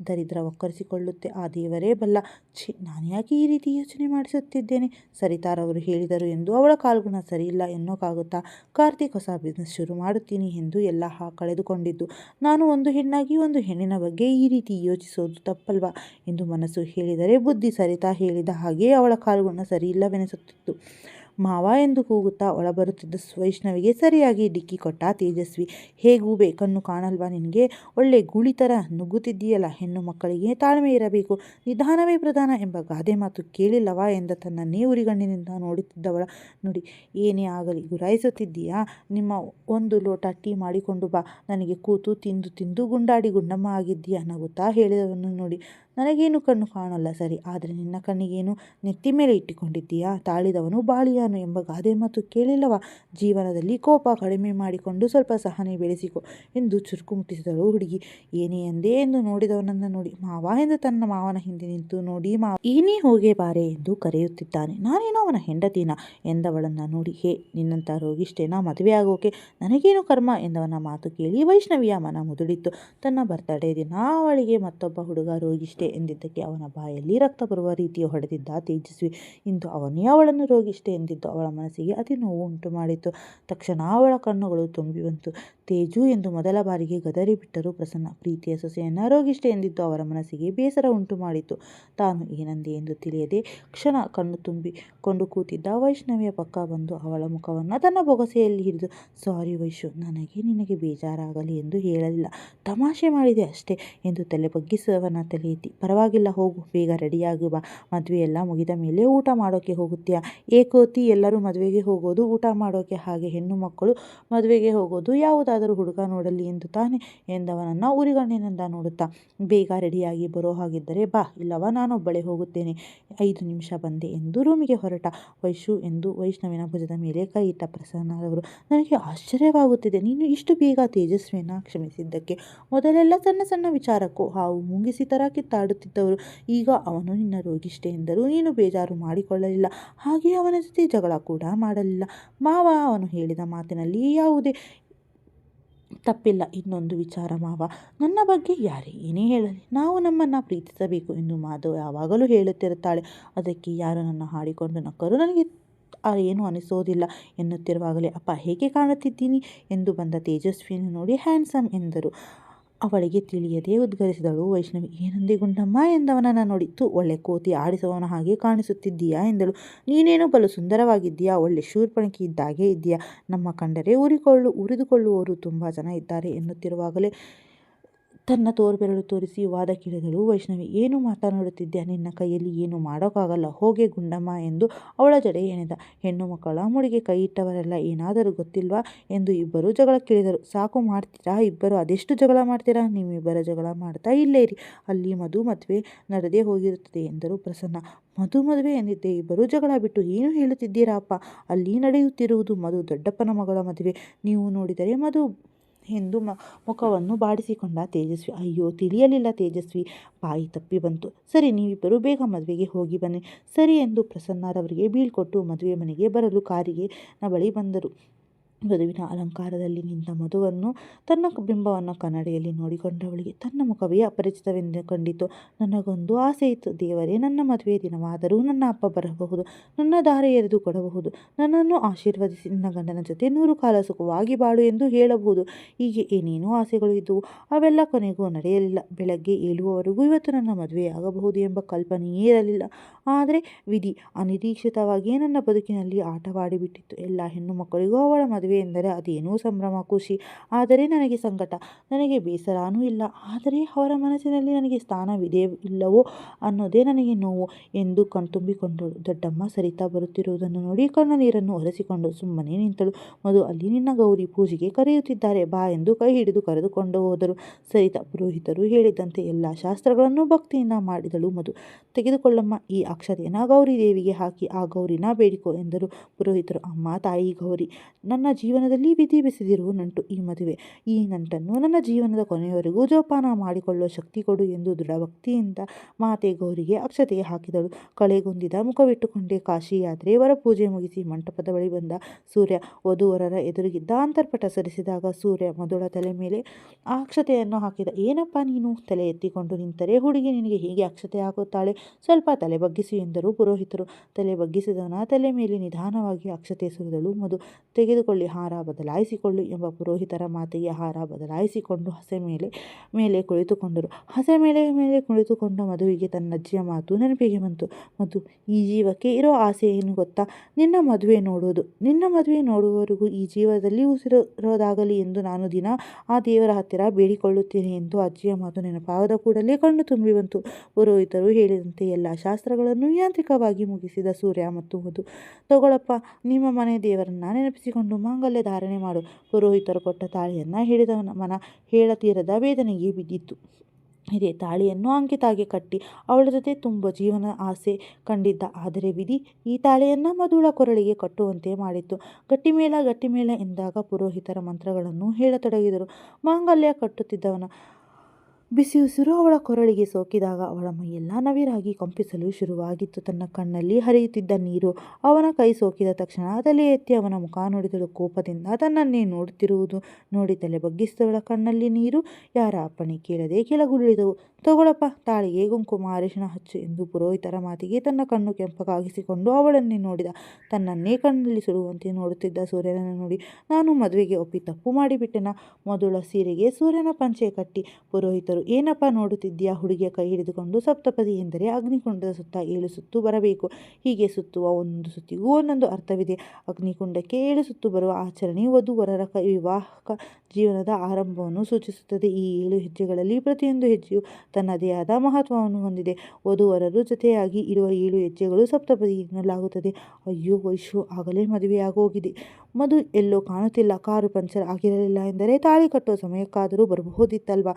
ದರಿದ್ರ ಒಕ್ಕರಿಸಿಕೊಳ್ಳುತ್ತೆ ಆ ದೇವರೇ ಬಲ್ಲ. ಛೇ ನಾನು ಯಾಕೆ ಈ ರೀತಿ ಯೋಚನೆ ಮಾಡಿಸುತ್ತಿದ್ದೇನೆ. ಸರಿತಾರವರು ಹೇಳಿದರು ಎಂದು ಅವಳ ಕಾಲ್ಗುಣ ಸರಿಯಿಲ್ಲ ಎನ್ನೋಕ್ಕಾಗುತ್ತಾ ಕಾರ್ತಿಕ್ ಹೊಸ ಬಿಸ್ನೆಸ್ ಶುರು ಮಾಡುತ್ತೀನಿ ಎಂದು ಎಲ್ಲ ಹಾ ಕಳೆದುಕೊಂಡಿದ್ದು. ನಾನು ಒಂದು ಹೆಣ್ಣಾಗಿ ಒಂದು ಹೆಣ್ಣಿನ ಬಗ್ಗೆ ಈ ರೀತಿ ಯೋಚಿಸೋದು ತಪ್ಪಲ್ವಾ? ಎಂದು ಮನಸ್ಸು ಹೇಳಿದರೆ ಬುದ್ಧಿ ಸರಿತಾ ಹೇಳಿದ ಹಾಗೆ ಅವಳ ಕಾಲ್ಗುಣ ಸರಿಯಿಲ್ಲವೆನಿಸುತ್ತಿತ್ತು. ಮಾವ ಎಂದು ಕೂಗುತ್ತಾ ಒಳಬರುತ್ತಿದ್ದ ವೈಷ್ಣವಿಗೆ ಸರಿಯಾಗಿ ಡಿಕ್ಕಿ ಕೊಟ್ಟ ತೇಜಸ್ವಿ, ಹೇಗೂ ಬೇಕನ್ನು ಕಾಣಲ್ವಾ ನಿನಗೆ? ಒಳ್ಳೆ ಗೂಳಿ ಥರ ನುಗ್ಗುತ್ತಿದ್ದೀಯಲ್ಲ ಹೆಣ್ಣು ಮಕ್ಕಳಿಗೆ, ತಾಳ್ಮೆ ಇರಬೇಕು, ನಿಧಾನವೇ ಪ್ರಧಾನ ಎಂಬ ಗಾದೆ ಮಾತು ಕೇಳಿಲ್ಲವಾ ಎಂದ ತನ್ನನ್ನೇ ಉರಿಗಣ್ಣಿನಿಂದ ನೋಡುತ್ತಿದ್ದವಳ. ನೋಡಿ, ಏನೇ ಆಗಲಿ ಗುರಾಯಿಸುತ್ತಿದ್ದೀಯಾ? ನಿಮ್ಮ ಒಂದು ಲೋಟ ಟೀ ಮಾಡಿಕೊಂಡು ಬಾ, ನನಗೆ ಕೂತು ತಿಂದು ತಿಂದು ಗುಂಡಾಡಿ ಗುಂಡಮ್ಮ ಆಗಿದ್ದೀಯಾ ನಗುತ್ತಾ ಹೇಳಿದವನು ನೋಡಿ. ನನಗೇನು ಕಣ್ಣು ಕಾಣಲ್ಲ ಸರಿ, ಆದರೆ ನಿನ್ನ ಕಣ್ಣಿಗೇನು ನೆತ್ತಿ ಮೇಲೆ ಇಟ್ಟುಕೊಂಡಿದ್ದೀಯಾ? ತಾಳಿದವನು ಬಾಳಿಯಾನು ಎಂಬ ಗಾದೆ ಮತ್ತು ಕೇಳಿಲ್ಲವ. ಜೀವನದಲ್ಲಿ ಕೋಪ ಕಡಿಮೆ ಮಾಡಿಕೊಂಡು ಸ್ವಲ್ಪ ಸಹನೆ ಬೆಳೆಸಿಕೊ ಎಂದು ಚುರುಕು ಮುಟ್ಟಿಸಿದಳು ಹುಡುಗಿ. ಏನೇ ಎಂದೇ ಎಂದು ನೋಡಿದವನನ್ನು ನೋಡಿ, ಮಾವ ಎಂದು ತನ್ನ ಮಾವನ ಹಿಂದೆ ನಿಂತು ನೋಡಿ, ಮಾವ ಏನೇ ಹೋಗೆ ಬಾರೆ ಎಂದು ಕರೆಯುತ್ತಿದ್ದಾನೆ. ನಾನೇನೋ ಅವನ ಹೆಂಡತಿನ? ಎಂದವಳನ್ನು ನೋಡಿ, ಹೇ, ನಿನ್ನಂಥ ರೋಗಿಷ್ಟೇನಾ? ಮದುವೆ ಆಗೋಕೆ ನನಗೇನು ಕರ್ಮ? ಎಂದವನ ಮಾತು ಕೇಳಿ ವೈಷ್ಣವಿಯ ಮನ ಮುದುಡಿತ್ತು ತನ್ನ ಬರ್ತಡೇ ದಿನ ಅವಳಿಗೆ ಮತ್ತೊಬ್ಬ ಹುಡುಗ ರೋಗಿಷ್ಟೇ. ಎಂದಿದ್ದಕ್ಕೆ ಅವನ ಬಾಯಲ್ಲಿ ರಕ್ತ ಬರುವ ರೀತಿಯ ಹೊಡೆದಿದ್ದ ತೇಜಸ್ವಿ. ಇಂದು ಅವನೇ ಅವಳನ್ನು ರೋಗಿಷ್ಟೆ ಎಂದಿದ್ದು ಅವಳ ಮನಸ್ಸಿಗೆ ಅತಿ ನೋವು ಉಂಟು ಮಾಡಿತು. ತಕ್ಷಣ ಅವಳ ಕಣ್ಣುಗಳು ತುಂಬಿ ಬಂತು. ತೇಜು ಎಂದು ಮೊದಲ ಬಾರಿಗೆ ಗದರಿ ಬಿಟ್ಟರು ಪ್ರಸನ್ನ, ಪ್ರೀತಿಯ ಸೊಸೆಯನ್ನು ರೋಗಿಷ್ಟೆ ಎಂದಿದ್ದು ಅವರ ಮನಸ್ಸಿಗೆ ಬೇಸರ ಉಂಟು ಮಾಡಿತು. ತಾನು ಏನಂದೆ ಎಂದು ತಿಳಿಯದೆ ಕ್ಷಣ ಕಣ್ಣು ತುಂಬಿಕೊಂಡು ಕೂತಿದ್ದ ವೈಷ್ಣವಿಯ ಪಕ್ಕ ಬಂದು ಅವಳ ಮುಖವನ್ನು ತನ್ನ ಬೊಗಸೆಯಲ್ಲಿ ಹಿಡಿದು, ಸಾರಿ ವೈಶು ನನಗೆ ನಿನಗೆ ಬೇಜಾರಾಗಲಿ ಎಂದು ಹೇಳಲಿಲ್ಲ. ತಮಾಷೆ ಮಾಡಿದೆ ಅಷ್ಟೇ ಎಂದು ತಲೆ ಬಗ್ಗಿಸುವವನ ತಲೆ ಎತ್ತಿ ಪರವಾಗಿಲ್ಲ, ಹೋಗು, ಬೇಗ ರೆಡಿಯಾಗಿ, ಬಾ. ಮದುವೆ ಎಲ್ಲ ಮುಗಿದ ಮೇಲೆ ಊಟ ಮಾಡೋಕ್ಕೆ ಹೋಗುತ್ತೀಯ? ಏಕೋತಿ ಎಲ್ಲರೂ ಮದುವೆಗೆ ಹೋಗೋದು, ಊಟ ಮಾಡೋಕೆ ಹಾಗೆ ಹೆಣ್ಣು ಮಕ್ಕಳು ಮದುವೆಗೆ ಹೋಗೋದು, ಯಾವುದಾದರೂ ಹುಡುಗ ನೋಡಲಿ ಎಂದು ತಾನೆ ಎಂದವನನ್ನು ಉರಿಗಣ್ಣಿನಿಂದ ನೋಡುತ್ತಾ, ಬೇಗ ರೆಡಿಯಾಗಿ ಬರೋ ಹಾಗಿದ್ದರೆ ಬಾ, ಇಲ್ಲವ, ನಾನೊಬ್ಬಳೆ ಹೋಗುತ್ತೇನೆ. ಐದು ನಿಮಿಷ ಬಂದೆ ಎಂದು ರೂಮಿಗೆ ಹೊರಟ. ವೈಶು ಎಂದು ವೈಷ್ಣವಿನ ಭುಜದ ಮೇಲೆ ಕೈ ಇಟ್ಟ ಪ್ರಸನ್ನಾದವರು ನನಗೆ ಆಶ್ಚರ್ಯವಾಗುತ್ತಿದೆ. ನೀನು ಇಷ್ಟು ಬೇಗ ತೇಜಸ್ವಿಯನ್ನು ಕ್ಷಮಿಸಿದ್ದಕ್ಕೆ. ಮೊದಲೆಲ್ಲ ಸಣ್ಣ ಸಣ್ಣ ವಿಚಾರಕ್ಕೂ ಹಾವು ಮುಂಗಿಸಿ ಥರ ಕಿತ್ತಾಡುತ್ತಿದ್ದವರು ಈಗ ಅವನು ನಿನ್ನ ರೋಗಿಷ್ಟೇ ಎಂದರು ನೀನು ಬೇಜಾರು ಮಾಡಿಕೊಳ್ಳಲಿಲ್ಲ. ಹಾಗೆ ಅವನ ಜೊತೆ ಜಗಳ ಕೂಡ ಮಾಡಲಿಲ್ಲ. ಮಾವ ಅವನು ಹೇಳಿದ ಮಾತಿನಲ್ಲಿ ಯಾವುದೇ ತಪ್ಪಿಲ್ಲ. ಇನ್ನೊಂದು ವಿಚಾರ ಮಾವ. ನನ್ನ ಬಗ್ಗೆ ಯಾರೇ ಏನೇ ಹೇಳಲಿ, ನಾವು ನಮ್ಮನ್ನು ಪ್ರೀತಿಸಬೇಕು ಎಂದು ಮಾಧವ್ ಯಾವಾಗಲೂ ಹೇಳುತ್ತಿರುತ್ತಾಳೆ. ಅದಕ್ಕೆ ಯಾರು ನನ್ನ ಹಾಡಿಕೊಂಡು ನಕ್ಕರು, ನನಗೆ ಏನು ಅನಿಸೋದಿಲ್ಲ ಎನ್ನುತ್ತಿರುವಾಗಲೇ, ಅಪ್ಪ, ಹೇಗೆ ಕಾಣುತ್ತಿದ್ದೀನಿ? ಎಂದು ಬಂದ ತೇಜಸ್ವಿಯನ್ನು ನೋಡಿ ಹ್ಯಾಂಡ್ಸಮ್ ಎಂದರು. ಅವಳಿಗೆ ತಿಳಿಯದೇ ಉದ್ಗರಿಸಿದಳು ವೈಷ್ಣವಿ. ಏನಂದಿ ಗುಂಡಮ್ಮ? ಎಂದವನನ್ನು ನೋಡಿತ್ತು ಒಳ್ಳೆ ಕೋತಿ ಆಡಿಸುವವನ ಹಾಗೆ ಕಾಣಿಸುತ್ತಿದ್ದೀಯಾ? ಎಂದಳು. ನೀನೇನು ಬಲು ಸುಂದರವಾಗಿದ್ದೀಯಾ? ಒಳ್ಳೆ ಶೂರ್ಪಣಕಿ ಇದ್ದಾಗೆ ಇದೆಯಾ ನಮ್ಮ ಕಂಡರೆ ಉರಿಕೊಳ್ಳು ಉರಿದುಕೊಳ್ಳುವವರು ತುಂಬ ಜನ ಇದ್ದಾರೆ ಎನ್ನುತ್ತಿರುವಾಗಲೇ ತನ್ನ ತೋರ್ಬೆರಳು ತೋರಿಸಿ ವಾದ ಕೇಳಿದಳು. ವೈಷ್ಣವಿ, ಏನು ಮಾತನಾಡುತ್ತಿದ್ಯಾ? ನಿನ್ನ ಕೈಯಲ್ಲಿ ಏನು ಮಾಡೋಕ್ಕಾಗಲ್ಲ. ಹೋಗೆ ಗುಂಡಮ್ಮ ಎಂದು ಅವಳ ಜಡೆ ಎಣೆದ. ಹೆಣ್ಣು ಮಕ್ಕಳ ಮುಡಿಗೆ ಕೈ ಇಟ್ಟವರೆಲ್ಲ ಏನಾದರೂ ಗೊತ್ತಿಲ್ವಾ? ಎಂದು ಇಬ್ಬರು ಜಗಳ ಕೇಳಿದರು. ಸಾಕು ಮಾಡ್ತೀರಾ? ಇಬ್ಬರು ಅದೆಷ್ಟು ಜಗಳ ಮಾಡ್ತೀರಾ? ನೀವಿಬ್ಬರ ಜಗಳ ಮಾಡ್ತಾ ಇಲ್ಲೇ ಇರಿ ಅಲ್ಲಿ ಮಧು ಮದುವೆ ನಡೆದೇ ಹೋಗಿರುತ್ತದೆ ಎಂದರು ಪ್ರಸನ್ನ. ಮಧು ಮದುವೆ ಎಂದಿದ್ದೆ. ಇಬ್ಬರು ಜಗಳ ಬಿಟ್ಟು ಏನು ಹೇಳುತ್ತಿದ್ದೀರಾ ಅಪ್ಪ ಅಲ್ಲಿ ನಡೆಯುತ್ತಿರುವುದು ಮಧು ದೊಡ್ಡಪ್ಪನ ಮಗಳ ಮದುವೆ. ನೀವು ನೋಡಿದರೆ ಮಧು ಎಂದು ಮ, ಮುಖವನ್ನು ಬಾಡಿಸಿಕೊಂಡ ತೇಜಸ್ವಿ. ಅಯ್ಯೋ, ತಿಳಿಯಲಿಲ್ಲ ತೇಜಸ್ವಿ. ಬಾಯಿ ತಪ್ಪಿ ಬಂತು. ಸರಿ, ನೀವಿಬ್ಬರು ಬೇಗ ಮದುವೆಗೆ ಹೋಗಿ ಬನ್ನಿ. ಸರಿ ಎಂದು ಪ್ರಸನ್ನರವರಿಗೆ ಬೀಳ್ಕೊಟ್ಟು ಮದುವೆ ಮನೆಗೆ ಬರಲು ಕಾರಿಗೆ ನ ಬಳಿ ಬಂದರು. ವಧುವಿನ ಅಲಂಕಾರದಲ್ಲಿ ನಿಂತ ಮಧುವನ್ನು ತನ್ನ ಬಿಂಬವನ್ನು ಕನ್ನಡಿಯಲ್ಲಿ ನೋಡಿಕೊಂಡವಳಿಗೆ ತನ್ನ ಮುಖವೇ ಅಪರಿಚಿತವೆಂದು ಕಂಡಿತು. ನನಗೊಂದು ಆಸೆ ಇತ್ತು. ದೇವರೇ, ನನ್ನ ಮದುವೆ ದಿನವಾದರೂ ನನ್ನ ಅಪ್ಪ ಬರಬಹುದು. ನನ್ನ ದಾರೆ ಎರೆದು ಕೊಡಬಹುದು. ನನ್ನನ್ನು ಆಶೀರ್ವದಿಸಿ, ನನ್ನ ಗಂಡನ ಜೊತೆ ನೂರು ಕಾಲ ಸುಖವಾಗಿ ಬಾಳು ಎಂದು ಹೇಳಬಹುದು. ಹೀಗೆ ಏನೇನೋ ಆಸೆಗಳು ಇದ್ದವು. ಅವೆಲ್ಲ ಕೊನೆಗೂ ನಡೆಯಲಿಲ್ಲ. ಬೆಳಗ್ಗೆ ಏಳುವವರೆಗೂ ಇವತ್ತು ನನ್ನ ಮದುವೆಯಾಗಬಹುದು ಎಂಬ ಕಲ್ಪನೆಯೇ ಇರಲಿಲ್ಲ. ಆದರೆ ವಿಧಿ ಅನಿರೀಕ್ಷಿತವಾಗಿಯೇ ನನ್ನ ಬದುಕಿನಲ್ಲಿ ಆಟವಾಡಿಬಿಟ್ಟಿತ್ತು. ಎಲ್ಲ ಹೆಣ್ಣು ಮಕ್ಕಳಿಗೂ ಅವಳ ಮದುವೆ ಎಂದರೆ ಅದೇನೂ ಸಂಭ್ರಮ, ಖುಷಿ, ಆದರೆ ನನಗೆ ಸಂಕಟ. ನನಗೆ ಬೇಸರನೂ ಇಲ್ಲ, ಆದರೆ ಅವರ ಮನಸ್ಸಿನಲ್ಲಿ ನನಗೆ ಸ್ಥಾನವಿದೆ ಇಲ್ಲವೋ ಅನ್ನೋದೇ ನನಗೆ ನೋವು ಎಂದು ಕಣ್ತುಂಬಿಕೊಂಡಳು. ದೊಡ್ಡಮ್ಮ ಸರಿತಾ ಬರುತ್ತಿರುವುದನ್ನು ನೋಡಿ ಕಣ್ಣ ನೀರನ್ನು ಒರೆಸಿಕೊಂಡು ಸುಮ್ಮನೆ ನಿಂತಳು. ಮಧು ಅಲ್ಲಿ ನಿನ್ನ ಗೌರಿ ಪೂಜೆಗೆ ಕರೆಯುತ್ತಿದ್ದಾರೆ, ಬಾ ಎಂದು ಕೈ ಹಿಡಿದು ಕರೆದುಕೊಂಡು ಹೋದರು. ಸರಿತಾ ಪುರೋಹಿತರು ಹೇಳಿದಂತೆ ಎಲ್ಲ ಶಾಸ್ತ್ರಗಳನ್ನು ಭಕ್ತಿಯಿಂದ ಮಾಡಿದಳು ಮಧು. ತೆಗೆದುಕೊಳ್ಳಮ್ಮ, ಈ ಅಕ್ಷತೆಯನ್ನು ಗೌರಿ ದೇವಿಗೆ ಹಾಕಿ, ಆ ಗೌರಿನ ಬೇಡಿಕೋ ಎಂದರು. ಪುರೋಹಿತರು, ಅಮ್ಮ, ತಾಯಿ, ಗೌರಿ, ನನ್ನ ಜೀವನದಲ್ಲಿ ವಿಧಿ ಬೆಸೆದಿರುವ ನಂಟು ಈ ಮದುವೆ. ಈ ನಂಟನ್ನು ನನ್ನ ಜೀವನದ ಕೊನೆಯವರೆಗೂ ಜೋಪಾನ ಮಾಡಿಕೊಳ್ಳುವ ಶಕ್ತಿ ಕೊಡು ಎಂದು ದೃಢಭಕ್ತಿಯಿಂದ ಮಾತೆ ಗೌರಿಗೆ ಅಕ್ಷತೆ ಹಾಕಿದಳು. ಕಳೆಗುಂದಿದ ಮುಖವಿಟ್ಟುಕೊಂಡೇ ಕಾಶಿ ಯಾತ್ರೆ ವರ ಪೂಜೆ ಮುಗಿಸಿ ಮಂಟಪದ ಬಳಿ ಬಂದ ಸೂರ್ಯ ವಧುವರರ ಎದುರಿಗಿದ್ದ ಅಂತರ್ಪಟ ಸರಿಸಿದಾಗ ಸೂರ್ಯ ಮಧುಳ ತಲೆ ಮೇಲೆ ಆ ಅಕ್ಷತೆಯನ್ನು ಹಾಕಿದ. ಏನಪ್ಪ ನೀನು? ತಲೆ ಎತ್ತಿಕೊಂಡು ನಿಂತರೆ ಹುಡುಗಿ ನಿನಗೆ ಹೀಗೆ ಅಕ್ಷತೆ ಹಾಕುತ್ತಾಳೆ? ಸ್ವಲ್ಪ ತಲೆ ಬಗ್ಗಿಸಿ ಎಂದರು ಪುರೋಹಿತರು. ತಲೆ ಬಗ್ಗಿಸಿದವನ ತಲೆ ಮೇಲೆ ನಿಧಾನವಾಗಿ ಅಕ್ಷತೆ ಸುರಿದಳು ಮಧು. ತೆಗೆದುಕೊಳ್ಳಿ ಹಾರ ಬದಲಾಯಿಸಿಕೊಳ್ಳು ಎಂಬ ಪುರೋಹಿತರ ಮಾತಿಗೆ ಹಾರ ಬದಲಾಯಿಸಿಕೊಂಡು ಹಸೆ ಮೇಲೆ ಮೇಲೆ ಕುಳಿತುಕೊಂಡರು. ಹಸೆ ಮೇಲೆ ಮೇಲೆ ಕುಳಿತುಕೊಂಡ ಮಧುವಿಗೆ ತನ್ನಜ್ಜಿಯ ಮಾತು ನೆನಪಿಗೆ ಬಂತು. ಮತ್ತು ಈ ಜೀವಕ್ಕೆ ಇರೋ ಆಸೆ ಏನು ಗೊತ್ತಾ? ನಿನ್ನ ಮದುವೆ ನೋಡೋದು. ನಿನ್ನ ಮದುವೆ ನೋಡುವವರೆಗೂ ಈ ಜೀವದಲ್ಲಿ ಉಸಿರಿರೋದಾಗಲಿ ಎಂದು ನಾನು ದಿನ ಆ ದೇವರ ಹತ್ತಿರ ಬೇಡಿಕೊಳ್ಳುತ್ತೇನೆ ಎಂದು ಅಜ್ಜಿಯ ಮಾತು ನೆನಪಾದ ಕೂಡಲೇ ಕಣ್ಣು ತುಂಬಿ ಬಂತು. ಪುರೋಹಿತರು ಹೇಳಿದಂತೆ ಎಲ್ಲ ಶಾಸ್ತ್ರಗಳನ್ನು ಯಾಂತ್ರಿಕವಾಗಿ ಮುಗಿಸಿದ ಸೂರ್ಯ ಮತ್ತು ಮಧು, ತಗೊಳಪ್ಪ, ನಿಮ್ಮ ಮನೆ ದೇವರನ್ನ ನೆನಪಿಸಿಕೊಂಡು ಮಾಂಗಲ್ಯ ಧಾರಣೆ ಮಾಡು. ಪುರೋಹಿತರು ಕೊಟ್ಟ ತಾಳಿಯನ್ನು ಹಿಡಿದವನ ಮನ ಹೇಳತೀರದ ವೇದನೆಗೆ ಬಿದ್ದಿತ್ತು. ಇದೇ ತಾಳಿಯನ್ನು ಅಂಕಿತಾಗೆ ಕಟ್ಟಿ ಅವಳ ಜೊತೆ ತುಂಬ ಜೀವನ ಆಸೆ ಕಂಡಿದ್ದ. ಆದರೆ ವಿಧಿ ಈ ತಾಳಿಯನ್ನು ಮಧುಳ ಕೊರಳಿಗೆ ಕಟ್ಟುವಂತೆ ಮಾಡಿತ್ತು. ಗಟ್ಟಿಮೇಳ ಗಟ್ಟಿಮೇಳ ಎಂದಾಗ ಪುರೋಹಿತರ ಮಂತ್ರಗಳನ್ನು ಹೇಳತೊಡಗಿದರು. ಮಾಂಗಲ್ಯ ಕಟ್ಟುತ್ತಿದ್ದವನ ಬಿಸಿ ಉಸಿರು ಅವಳ ಕೊರಳಿಗೆ ಸೋಕಿದಾಗ ಅವಳ ಮೈಯೆಲ್ಲ ನವಿರಾಗಿ ಕಂಪಿಸಲು ಶುರುವಾಗಿತ್ತು. ತನ್ನ ಕಣ್ಣಲ್ಲಿ ಹರಿಯುತ್ತಿದ್ದ ನೀರು ಅವನ ಕೈ ಸೋಕಿದ ತಕ್ಷಣ ತಲೆ ಎತ್ತಿ ಅವನ ಮುಖ ನೋಡಿದಳು. ಕೋಪದಿಂದ ತನ್ನನ್ನೇ ನೋಡುತ್ತಿರುವುದು ನೋಡಿ ತಲೆ ಬಗ್ಗಿಸಿದವಳ ಕಣ್ಣಲ್ಲಿ ನೀರು. ಯಾರ ಅಪ್ಪಣೆ ಕೇಳದೆ ಕೆಳಗುಳಿದವು ತಗೊಳಪ್ಪ, ತಾಳಿಗೆ ಕುಂಕುಮ ಅರಿಶಿಣ ಹಚ್ಚು ಎಂದು ಪುರೋಹಿತರ ಮಾತಿಗೆ ತನ್ನ ಕಣ್ಣು ಕೆಂಪಗಾಗಿಸಿಕೊಂಡು ಅವಳನ್ನೇ ನೋಡಿದ. ತನ್ನನ್ನೇ ಕಣ್ಣಲ್ಲಿ ಸುಡುವಂತೆ ನೋಡುತ್ತಿದ್ದ ಸೂರ್ಯನನ್ನು ನೋಡಿ, ನಾನು ಮದುವೆಗೆ ಒಪ್ಪಿ ತಪ್ಪು ಮಾಡಿಬಿಟ್ಟೆನ? ಮೊದಲ ಸೀರೆಗೆ ಸೂರ್ಯನ ಪಂಚೆ ಕಟ್ಟಿ ಪುರೋಹಿತರು ಏನಪ್ಪ ನೋಡುತ್ತಿದ್ದೀಯಾ ಹುಡುಗಿಯ ಕೈ ಹಿಡಿದುಕೊಂಡು? ಸಪ್ತಪದಿ ಎಂದರೆ ಅಗ್ನಿಕುಂಡದ ಸುತ್ತ ಏಳು ಸುತ್ತು ಬರಬೇಕು. ಹೀಗೆ ಸುತ್ತುವ ಒಂದು ಸುತ್ತಿಗೂ ಒಂದೊಂದು ಅರ್ಥವಿದೆ. ಅಗ್ನಿಕುಂಡಕ್ಕೆ ಏಳು ಸುತ್ತು ಬರುವ ಆಚರಣೆ ವಧುವರರ ವಿವಾಹಕ ಜೀವನದ ಆರಂಭವನ್ನು ಸೂಚಿಸುತ್ತದೆ. ಈ ಏಳು ಹೆಜ್ಜೆಗಳಲ್ಲಿ ಪ್ರತಿಯೊಂದು ಹೆಜ್ಜೆಯು ತನ್ನದೇ ಆದ ಮಹತ್ವವನ್ನು ಹೊಂದಿದೆ. ವಧುವರರು ಜೊತೆಯಾಗಿ ಇರುವ ಏಳು ಹೆಜ್ಜೆಗಳು ಸಪ್ತಪದಿ ಎನ್ನಲಾಗುತ್ತದೆ ಅಯ್ಯೋ ವೈಶು ಆಗಲೇ ಮದುವೆಯಾಗೋಗಿದೆ. ಮಧು ಎಲ್ಲೋ ಕಾಣುತ್ತಿಲ್ಲ. ಕಾರು ಪಂಚರ್ ಆಗಿರಲಿಲ್ಲ ಎಂದರೆ ತಾಳಿ ಕಟ್ಟೋ ಸಮಯಕ್ಕಾದರೂ ಬರಬಹುದಿತ್ತಲ್ವಾ?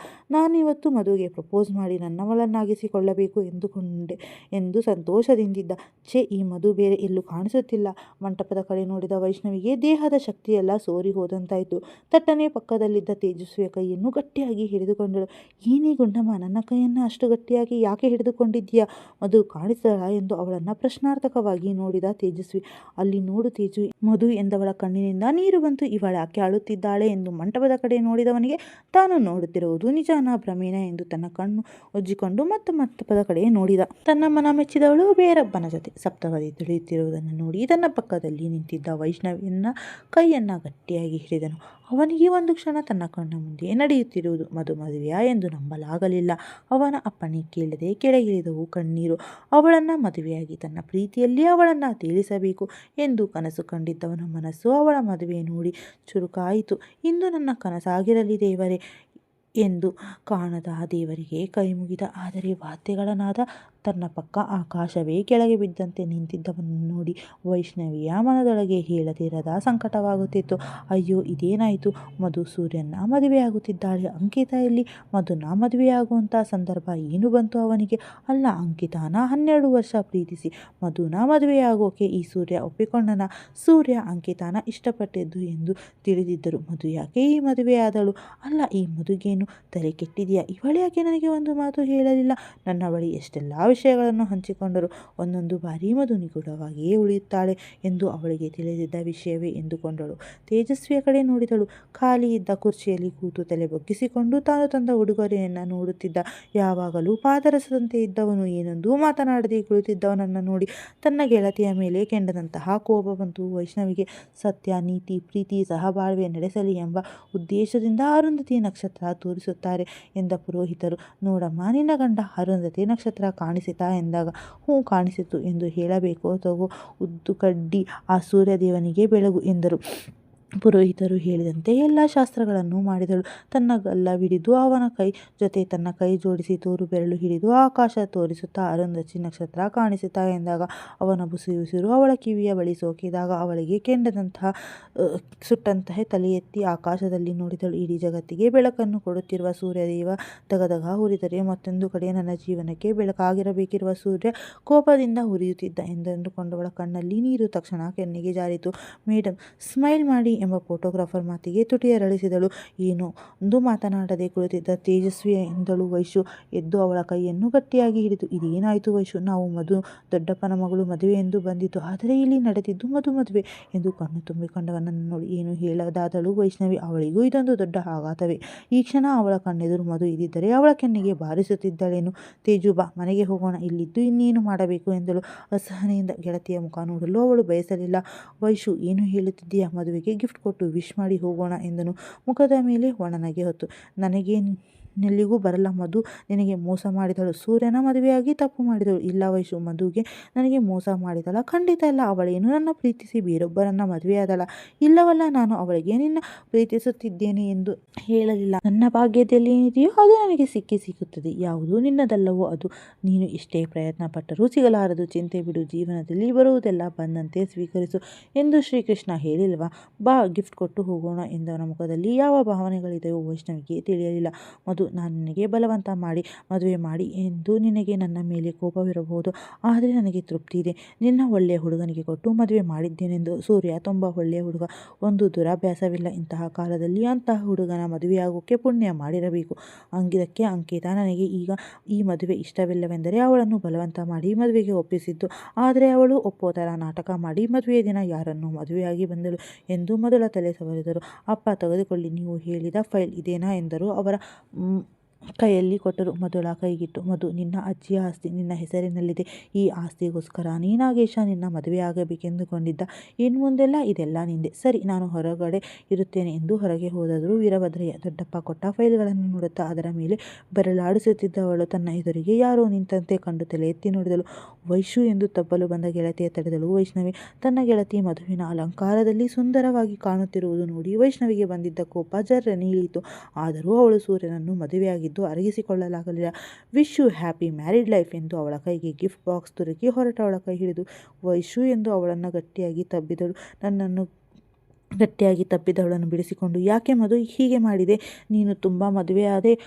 ನಾನಿವತ್ತು ಮಧುಗೆ ಪ್ರಪೋಸ್ ಮಾಡಿ ನನ್ನವಳನ್ನಾಗಿಸಿಕೊಳ್ಳಬೇಕು ಎಂದುಕೊಂಡೆ, ಎಂದು ಸಂತೋಷದಿಂದಿದ್ದ. ಛೆ, ಈ ಮಧು ಬೇರೆ ಎಲ್ಲೂ ಕಾಣಿಸುತ್ತಿಲ್ಲ. ಮಂಟಪದ ಕಡೆ ನೋಡಿದ ವೈಷ್ಣವಿಗೆ ದೇಹದ ಶಕ್ತಿಯೆಲ್ಲ ಸೋರಿ ಹೋದಂತಾಯಿತು. ತಟ್ಟನೆ ಪಕ್ಕದಲ್ಲಿದ್ದ ತೇಜಸ್ವಿಯ ಕೈಯನ್ನು ಗಟ್ಟಿಯಾಗಿ ಹಿಡಿದುಕೊಂಡಳು. ಏನೇ ಗುಂಡಮ್ಮ, ನನ್ನ ಕೈಯನ್ನು ಅಷ್ಟು ಗಟ್ಟಿಯಾಗಿ ಯಾಕೆ ಹಿಡಿದುಕೊಂಡಿದ್ದೀಯಾ? ಮಧು ಕಾಣಿಸಳ ಎಂದು ಅವಳನ್ನು ಪ್ರಶ್ನಾರ್ಥಕವಾಗಿ ನೋಡಿದ ತೇಜಸ್ವಿ. ಅಲ್ಲಿ ನೋಡು ತೇಜು ಮಧು ಎಂದವಳ ಕಣ್ಣಿನಿಂದ ನೀರು ಬಂತು. ಇವಳ ಯಾಕೆ ಅಳುತ್ತಿದ್ದಾಳೆ ಎಂದು ಮಂಟಪದ ಕಡೆ ನೋಡಿದವನಿಗೆ ತಾನು ನೋಡುತ್ತಿರುವುದು ನಿಜಾನ ಭ್ರಮೇನ ಎಂದು ತನ್ನ ಕಣ್ಣು ಉಜ್ಜಿಕೊಂಡು ಮತ್ತು ಮತ್ತಪ್ಪದ ಕಡೆ ನೋಡಿದ. ತನ್ನ ಮನ ಮೆಚ್ಚಿದವಳು ಬೇರಬ್ಬನ ಜೊತೆ. ಸಪ್ತಪದಿ ತಿಳಿಯುತ್ತಿರುವುದನ್ನು ನೋಡಿ ತನ್ನ ಪಕ್ಕದಲ್ಲಿ ನಿಂತಿದ್ದ ವೈಷ್ಣವಿಯನ್ನ ಕೈಯನ್ನ ಗಟ್ಟಿಯಾಗಿ ಹಿಡಿದನು. ಅವನಿಗೆ ಒಂದು ಕ್ಷಣ ತನ್ನ ಕಣ್ಣ ಮುಂದೆ ನಡೆಯುತ್ತಿರುವುದು ಮಧು ಮದುವೆಯ ಎಂದು ನಂಬಲಾಗಲಿಲ್ಲ. ಅವನ ಅಪ್ಪಣೆ ಕೇಳದೆ ಕೆಳಗಿಳಿದವು ಕಣ್ಣೀರು. ಅವಳನ್ನು ಮದುವೆಯಾಗಿ ತನ್ನ ಪ್ರೀತಿಯಲ್ಲಿ ಅವಳನ್ನು ತೀರಿಸಬೇಕು ಎಂದು ಕನಸು ಕಂಡಿದ್ದವನ ಮನಸ್ಸು ಅವಳ ಮದುವೆ ನೋಡಿ ಚುರುಕಾಯಿತು. ಇಂದು ನನ್ನ ಕನಸಾಗಿರಲಿ ದೇವರೇ ಎಂದು ಕಾಣದ ದೇವರಿಗೆ ಕೈಮುಗಿದ ಆದರೆ ವಾದ್ಯಗಳ ನಾದ ತನ್ನ ಪಕ್ಕ ಆಕಾಶವೇ ಕೆಳಗೆ ಬಿದ್ದಂತೆ ನಿಂತಿದ್ದವನನ್ನು ನೋಡಿ ವೈಷ್ಣವಿಯ ಮನದೊಳಗೆ ಹೇಳದಿರದ ಸಂಕಟವಾಗುತ್ತಿತ್ತು. ಅಯ್ಯೋ, ಇದೇನಾಯಿತು? ಮಧು ಸೂರ್ಯನ ಮದುವೆಯಾಗುತ್ತಿದ್ದಾಳೆ ಅಂಕಿತ ಎಲ್ಲಿ? ಮಧುನ ಮದುವೆಯಾಗುವಂಥ ಸಂದರ್ಭ ಏನು ಬಂತು ಅವನಿಗೆ? ಅಲ್ಲ, ಅಂಕಿತಾನ ಹನ್ನೆರಡು ವರ್ಷ ಪ್ರೀತಿಸಿ ಮಧುನ ಮದುವೆಯಾಗೋಕೆ ಈ ಸೂರ್ಯ ಒಪ್ಪಿಕೊಂಡನ. ಸೂರ್ಯ ಅಂಕಿತಾನ ಇಷ್ಟಪಟ್ಟಿದ್ದು ಎಂದು ತಿಳಿದಿದ್ದರು. ಮಧು ಯಾಕೆ ಈ ಮದುವೆಯಾದಳು? ಅಲ್ಲ, ಈ ಮದುಗೇನು ತಲೆ ಕೆಟ್ಟಿದೆಯಾ? ಇವಳ್ಯಾಕೆ ನನಗೆ ಒಂದು ಮಾತು ಹೇಳಲಿಲ್ಲ? ನನ್ನ ಬಳಿ ಎಷ್ಟೆಲ್ಲ ವಿಷಯಗಳನ್ನು ಹಂಚಿಕೊಂಡರು. ಒಂದೊಂದು ಬಾರಿ ಮಧು ನಿಗೂಢವಾಗಿಯೇ ಉಳಿಯುತ್ತಾಳೆ ಎಂದು ಅವಳಿಗೆ ತಿಳಿದಿದ್ದ ವಿಷಯವೇ ಎಂದುಕೊಂಡಳು. ತೇಜಸ್ವಿಯ ಕಡೆ ನೋಡಿದಳು. ಖಾಲಿ ಇದ್ದ ಕುರ್ಚಿಯಲ್ಲಿ ಕೂತು ತಲೆ ಬಗ್ಗಿಸಿಕೊಂಡು ತಾನು ತಂದ ಉಡುಗೊರೆಯನ್ನು ನೋಡುತ್ತಿದ್ದ. ಯಾವಾಗಲೂ ಪಾದರಸದಂತೆ ಇದ್ದವನು ಏನೊಂದೂ ಮಾತನಾಡದೆ ಕುಳಿತಿದ್ದವನನ್ನು ನೋಡಿ ತನ್ನ ಗೆಳತಿಯ ಮೇಲೆ ಕೆಂಡದಂತಹ ಕೋಪ ಬಂತು. ವೈಷ್ಣವಿಗೆ ಸತ್ಯ, ನೀತಿ, ಪ್ರೀತಿ, ಸಹಬಾಳ್ವೆ ನಡೆಸಲಿ ಎಂಬ ಉದ್ದೇಶದಿಂದ ಅರುಂಧತಿ ನಕ್ಷತ್ರ ತೋರಿಸುತ್ತಾರೆ ಎಂದ ಪುರೋಹಿತರು. ನೋಡಮ್ಮ, ನಿನ್ನ ಗಂಡ ಅರುಂಧತಿ ನಕ್ಷತ್ರ ಕಾಣಿಸಿತಾ ಎಂದಾಗ ಹೂ ಕಾಣಿಸಿತು ಎಂದು ಹೇಳಬೇಕು ತಗೋ, ಉದ್ದು ಕಡ್ಡಿ ಆ ಸೂರ್ಯದೇವನಿಗೆ ಬೆಳಗು ಎಂದರು. ಪುರೋಹಿತರು ಹೇಳಿದಂತೆ ಎಲ್ಲ ಶಾಸ್ತ್ರಗಳನ್ನು ಮಾಡಿದಳು. ತನ್ನ ಗಲ್ಲವಿಡಿದು ಅವನ ಕೈ ಜೊತೆ ತನ್ನ ಕೈ ಜೋಡಿಸಿ ತೋರು ಬೆರಳು ಹಿಡಿದು ಆಕಾಶ ತೋರಿಸುತ್ತಾ ಅರುಂಧತಿ ನಕ್ಷತ್ರ ಕಾಣಿಸುತ್ತಾ ಎಂದಾಗ ಅವನ ಬುಸಿ ಉಸಿರು ಅವಳ ಕಿವಿಯ ಬಳಿ ಸೋಕಿದಾಗ ಅವಳಿಗೆ ಕೆಂಡದಂತಹ ಸುಟ್ಟಂತಹ ತಲೆ ಎತ್ತಿ ಆಕಾಶದಲ್ಲಿ ನೋಡಿದಳು. ಇಡೀ ಜಗತ್ತಿಗೆ ಬೆಳಕನ್ನು ಕೊಡುತ್ತಿರುವ ಸೂರ್ಯದೇವ ತಗದಗ ಹುರಿದರೆ ಮತ್ತೊಂದು ಕಡೆ ನನ್ನ ಜೀವನಕ್ಕೆ ಬೆಳಕಾಗಿರಬೇಕಿರುವ ಸೂರ್ಯ ಕೋಪದಿಂದ ಹುರಿಯುತ್ತಿದ್ದ ಎಂದೆಂದುಕೊಂಡವಳ ಕಣ್ಣಲ್ಲಿ ನೀರು ತಕ್ಷಣ ಕೆನ್ನೆಗೆ ಜಾರಿತು. ಮೇಡಮ್ ಸ್ಮೈಲ್ ಮಾಡಿ ಎಂಬ ಫೋಟೋಗ್ರಾಫರ್ ಮಾತಿಗೆ ತುಟಿಯರಳಿಸಿದಳು. ಏನೋ? ಒಂದು ಮಾತನಾಡದೆ ಕುಳಿತಿದ್ದ ತೇಜಸ್ವಿ ಎಂದಳು ವೈಶು ಎದ್ದು ಅವಳ ಕೈಯನ್ನು ಗಟ್ಟಿಯಾಗಿ ಹಿಡಿದು, ಇದೇನಾಯಿತು ವೈಶು? ನಾವು ಮಧು, ದೊಡ್ಡಪ್ಪನ ಮಗಳು ಮದುವೆ ಎಂದು ಬಂದಿತು ಆದರೆ ಇಲ್ಲಿ ನಡೆದಿದ್ದು ಮಧು ಮದುವೆ ಎಂದು ಕಣ್ಣು ತುಂಬಿಕೊಂಡವನನ್ನು ನೋಡಿ. ಏನು ಹೇಳದಾದಳು ವೈಷ್ಣವಿ, ಅವಳಿಗೂ ಇದೊಂದು ದೊಡ್ಡ ಆಘಾತವೇ. ಈ ಕ್ಷಣ ಅವಳ ಕಣ್ಣೆದುರು ಮಧು ಇದ್ದಿದ್ದರೆ ಅವಳ ಕೆನ್ನೆಗೆ ಬಾರಿಸುತ್ತಿದ್ದಳೇನು? ತೇಜು, ಬಾ, ಮನೆಗೆ ಹೋಗೋಣ, ಇಲ್ಲಿದ್ದು ಇನ್ನೇನು ಮಾಡಬೇಕು? ಎಂದಳು. ಅಸಹನೆಯಿಂದ ಗೆಳತಿಯ ಮುಖ ನೋಡಲು ಅವಳು ಬಯಸಲಿಲ್ಲ. ವೈಶು, ಏನು ಹೇಳುತ್ತಿದ್ದೀಯಾ? ಮದುವೆಗೆ ಗಿಫ್ಟ್ ಗಿಫ್ಟ್ ಕೊಟ್ಟು ವಿಶ್ ಮಾಡಿ ಹೋಗೋಣ ಎಂದನು. ಮುಖದ ಮೇಲೆ ಒಣನಗೆ ಹೊತ್ತು. ನನಗೆ ನೆಲ್ಲಿಗೂ ಬರಲ್ಲ ಮಧು, ನಿನಗೆ ಮೋಸ ಮಾಡಿದಳು. ಸೂರ್ಯನ ಮದುವೆಯಾಗಿ ತಪ್ಪು ಮಾಡಿದಳು. ಇಲ್ಲ ವಯಸ್ಸು ಮಧುಗೆ ನನಗೆ ಮೋಸ ಮಾಡಿದಳ ಖಂಡಿತ ಇಲ್ಲ ಅವಳೇನು ನನ್ನ ಪ್ರೀತಿಸಿ ಬೇರೊಬ್ಬರನ್ನ ಮದುವೆಯಾದಳ. ಇಲ್ಲವಲ್ಲ, ನಾನು ಅವಳಿಗೆ ನಿನ್ನ ಪ್ರೀತಿಸುತ್ತಿದ್ದೇನೆ ಎಂದು ಹೇಳಲಿಲ್ಲ. ನನ್ನ ಭಾಗ್ಯದಲ್ಲಿ ಏನಿದೆಯೋ ಅದು ನನಗೆ ಸಿಕ್ಕಿ ಸಿಗುತ್ತದೆ ಯಾವುದು ನಿನ್ನದಲ್ಲವೋ ಅದು. ನೀನು ಎಷ್ಟೇ ಪ್ರಯತ್ನ ಪಟ್ಟರೂ ಸಿಗಲಾರದು. ಚಿಂತೆ ಬಿಡು, ಜೀವನದಲ್ಲಿ ಬರುವುದೆಲ್ಲ ಬಂದಂತೆ ಸ್ವೀಕರಿಸು ಎಂದು ಶ್ರೀಕೃಷ್ಣ ಹೇಳಿಲ್ವಾ? ಬಾ, ಗಿಫ್ಟ್ ಕೊಟ್ಟು ಹೋಗೋಣ ಎಂದವನ ಮುಖದಲ್ಲಿ ಯಾವ ಭಾವನೆಗಳಿದೆಯೋ ವೈಷ್ಣವಿಗೆ ತಿಳಿಯಲಿಲ್ಲ. ಮಧು ನಾನು ನಿನಗೆ ಬಲವಂತ ಮಾಡಿ, ಮದುವೆ ಮಾಡಿ ಎಂದು ನಿನಗೆ ನನ್ನ ಮೇಲೆ ಕೋಪವಿರಬಹುದು. ಆದರೆ ನನಗೆ ತೃಪ್ತಿ ಇದೆ. ನಿನ್ನ ಒಳ್ಳೆಯ ಹುಡುಗನಿಗೆ ಕೊಟ್ಟು ಮದುವೆ ಮಾಡಿದ್ದೇನೆಂದು ಸೂರ್ಯ ತುಂಬ ಒಳ್ಳೆಯ ಹುಡುಗ. ಒಂದು ದುರಾಭ್ಯಾಸವಿಲ್ಲ. ಇಂತಹ ಕಾಲದಲ್ಲಿ ಅಂತಹ ಹುಡುಗನ ಮದುವೆಯಾಗೋಕ್ಕೆ ಪುಣ್ಯ ಮಾಡಿರಬೇಕು. ಅಂಗಿದಕ್ಕೆ ಅಂಕಿತ ನನಗೆ ಈಗ ಈ ಮದುವೆ ಇಷ್ಟವಿಲ್ಲವೆಂದರೆ ಅವಳನ್ನು ಬಲವಂತ ಮಾಡಿ ಮದುವೆಗೆ ಒಪ್ಪಿಸಿದ್ದು. ಆದರೆ ಅವಳು ಒಪ್ಪೋ ಥರ ನಾಟಕ ಮಾಡಿ ಮದುವೆಯ ದಿನ ಯಾರನ್ನು ಮದುವೆಯಾಗಿ ಬಂದಳು ಎಂದು ಮೊದಲ ತಲೆ ಸವರಿದರು. ಅಪ್ಪ, ತೆಗೆದುಕೊಳ್ಳಿ, ನೀವು ಹೇಳಿದ ಫೈಲ್ ಇದೇನಾ ಎಂದರು. ಅವರ ಕೈಯಲ್ಲಿ ಕೊಟ್ಟರು. ಮಧುಳ ಕೈಗಿಟ್ಟು ಮಧು, ನಿನ್ನ ಅಜ್ಜಿಯ ಆಸ್ತಿ ನಿನ್ನ ಹೆಸರಿನಲ್ಲಿದೆ. ಈ ಆಸ್ತಿಗೋಸ್ಕರ ನೀ ನಾಗೇಶ ನಿನ್ನ ಮದುವೆಯಾಗಬೇಕೆಂದುಕೊಂಡಿದ್ದ ಇನ್ನು ಮುಂದೆಲ್ಲ ಇದೆಲ್ಲ ನಿಂದೆ. ಸರಿ, ನಾನು ಹೊರಗಡೆ ಇರುತ್ತೇನೆ ಎಂದು ಹೊರಗೆ ಹೋದರೂ ವೀರಭದ್ರಯ್ಯ ದೊಡ್ಡಪ್ಪ ಕೊಟ್ಟ ಫೈಲ್ಗಳನ್ನು ನೋಡುತ್ತಾ ಅದರ ಮೇಲೆ ಬರಲಾಡಿಸುತ್ತಿದ್ದವಳು ತನ್ನ ಎದುರಿಗೆ ಯಾರೋ ನಿಂತಂತೆ ಕಂಡು ತಲೆ ಎತ್ತಿ ನೋಡಿದಳು. ವೈಶು ಎಂದು ತಬ್ಬಲು ಬಂದ ಗೆಳತಿಯ ತಡೆದಳು ವೈಷ್ಣವಿ. ತನ್ನ ಗೆಳತಿ ಮಧುವಿನ ಅಲಂಕಾರದಲ್ಲಿ ಸುಂದರವಾಗಿ ಕಾಣುತ್ತಿರುವುದು ನೋಡಿ ವೈಷ್ಣವಿಗೆ ಬಂದಿದ್ದ ಕೋಪ ಜರ್ರನೆ ಇಳಿಯಿತು. ಆದರೂ ಅವಳು ಸೂರ್ಯನನ್ನು ಮದುವೆಯಾಗಿದ್ದು ಅರಗಿಸಿಕೊಳ್ಳಲಾಗಲಿಲ್ಲ. Wish you happy married life ಎಂದು ಅವಳ ಕೈಗೆ ಗಿಫ್ಟ್ ಬಾಕ್ಸ್ ತುರುಕಿ ಹೊರಟವಳ ಕೈ ಹಿಡಿದು, ವೈಶು ಎಂದು ಅವಳನ್ನು ಗಟ್ಟಿಯಾಗಿ ತಬ್ಬಿದಳು. ನನ್ನನ್ನು ಗಟ್ಟಿಯಾಗಿ ತಬ್ಬಿದವಳನ್ನು ಬಿಡಿಸಿಕೊಂಡು, ಯಾಕೆ ಮಧು, ಹೀಗೆ ಮಾಡಿದೆ? ನೀನು ತುಂಬ ಮದುವೆಯಾದೆ.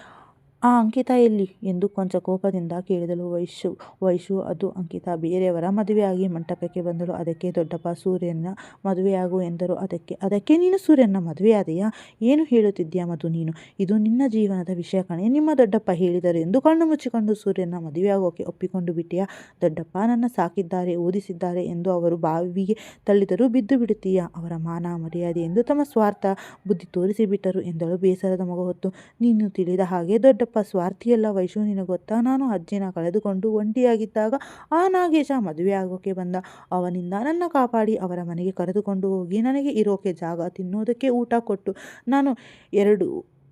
ಆ ಅಂಕಿತ ಎಲ್ಲಿ? ಎಂದು ಕೊಂಚ ಕೋಪದಿಂದ ಕೇಳಿದಳು ವೈಶು. ವೈಶು, ಅದು ಅಂಕಿತ. ಬೇರೆಯವರ ಮದುವೆಯಾಗಿ ಮಂಟಪಕ್ಕೆ ಬಂದಳು. ಅದಕ್ಕೆ ದೊಡ್ಡಪ್ಪ, ಸೂರ್ಯನ ಮದುವೆಯಾಗು ಎಂದರು. ಅದಕ್ಕೆ ಅದಕ್ಕೆ ನೀನು ಸೂರ್ಯನ ಮದುವೆಯಾದೆಯಾ? ಏನು ಹೇಳುತ್ತಿದ್ದೀಯಾ ಮಧು ನೀನು? ಇದು ನಿನ್ನ ಜೀವನದ ವಿಷಯ ಕಣೆ. ನಿಮ್ಮ ದೊಡ್ಡಪ್ಪ ಹೇಳಿದರು ಎಂದು ಕಣ್ಣು ಮುಚ್ಚಿಕೊಂಡು ಸೂರ್ಯನ ಮದುವೆಯಾಗೋಕೆ ಒಪ್ಪಿಕೊಂಡು ಬಿಟ್ಟಿಯಾ? ದೊಡ್ಡಪ್ಪ, ನನ್ನ ಸಾಕಿದ್ದಾರೆ, ಓದಿಸಿದ್ದಾರೆ ಎಂದು ಅವರು ಬಾವಿಗೆ ತಳ್ಳಿದರೂ ಬಿದ್ದು ಬಿಡುತ್ತೀಯಾ? ಅವರ ಮಾನ ಮರ್ಯಾದೆ ಎಂದು ತಮ್ಮ ಸ್ವಾರ್ಥ ಬುದ್ಧಿ ತೋರಿಸಿಬಿಟ್ಟರು ಎಂದಳು ಬೇಸರದ ಮಗ ಹೊತ್ತು ನೀನು ತಿಳಿದ ಹಾಗೆ ದೊಡ್ಡಪ್ಪ ಸ್ವಾರ್ಥಿಯಲ್ಲ ವೈಶು ನಿನಗೆ ಗೊತ್ತಾ? ನಾನು ಅಜ್ಜಿನ ಕಳೆದುಕೊಂಡು ಒಂಟಿಯಾಗಿದ್ದಾಗ ಆ ನಾಗೇಶ ಮದುವೆ ಆಗೋಕೆ ಬಂದ. ಅವನಿಂದ ನನ್ನ ಕಾಪಾಡಿ ಅವರ ಮನೆಗೆ ಕರೆದುಕೊಂಡು ಹೋಗಿ ನನಗೆ ಇರೋಕೆ ಜಾಗ ತಿನ್ನೋದಕ್ಕೆ ಊಟ ಕೊಟ್ಟು ನಾನು ಎರಡು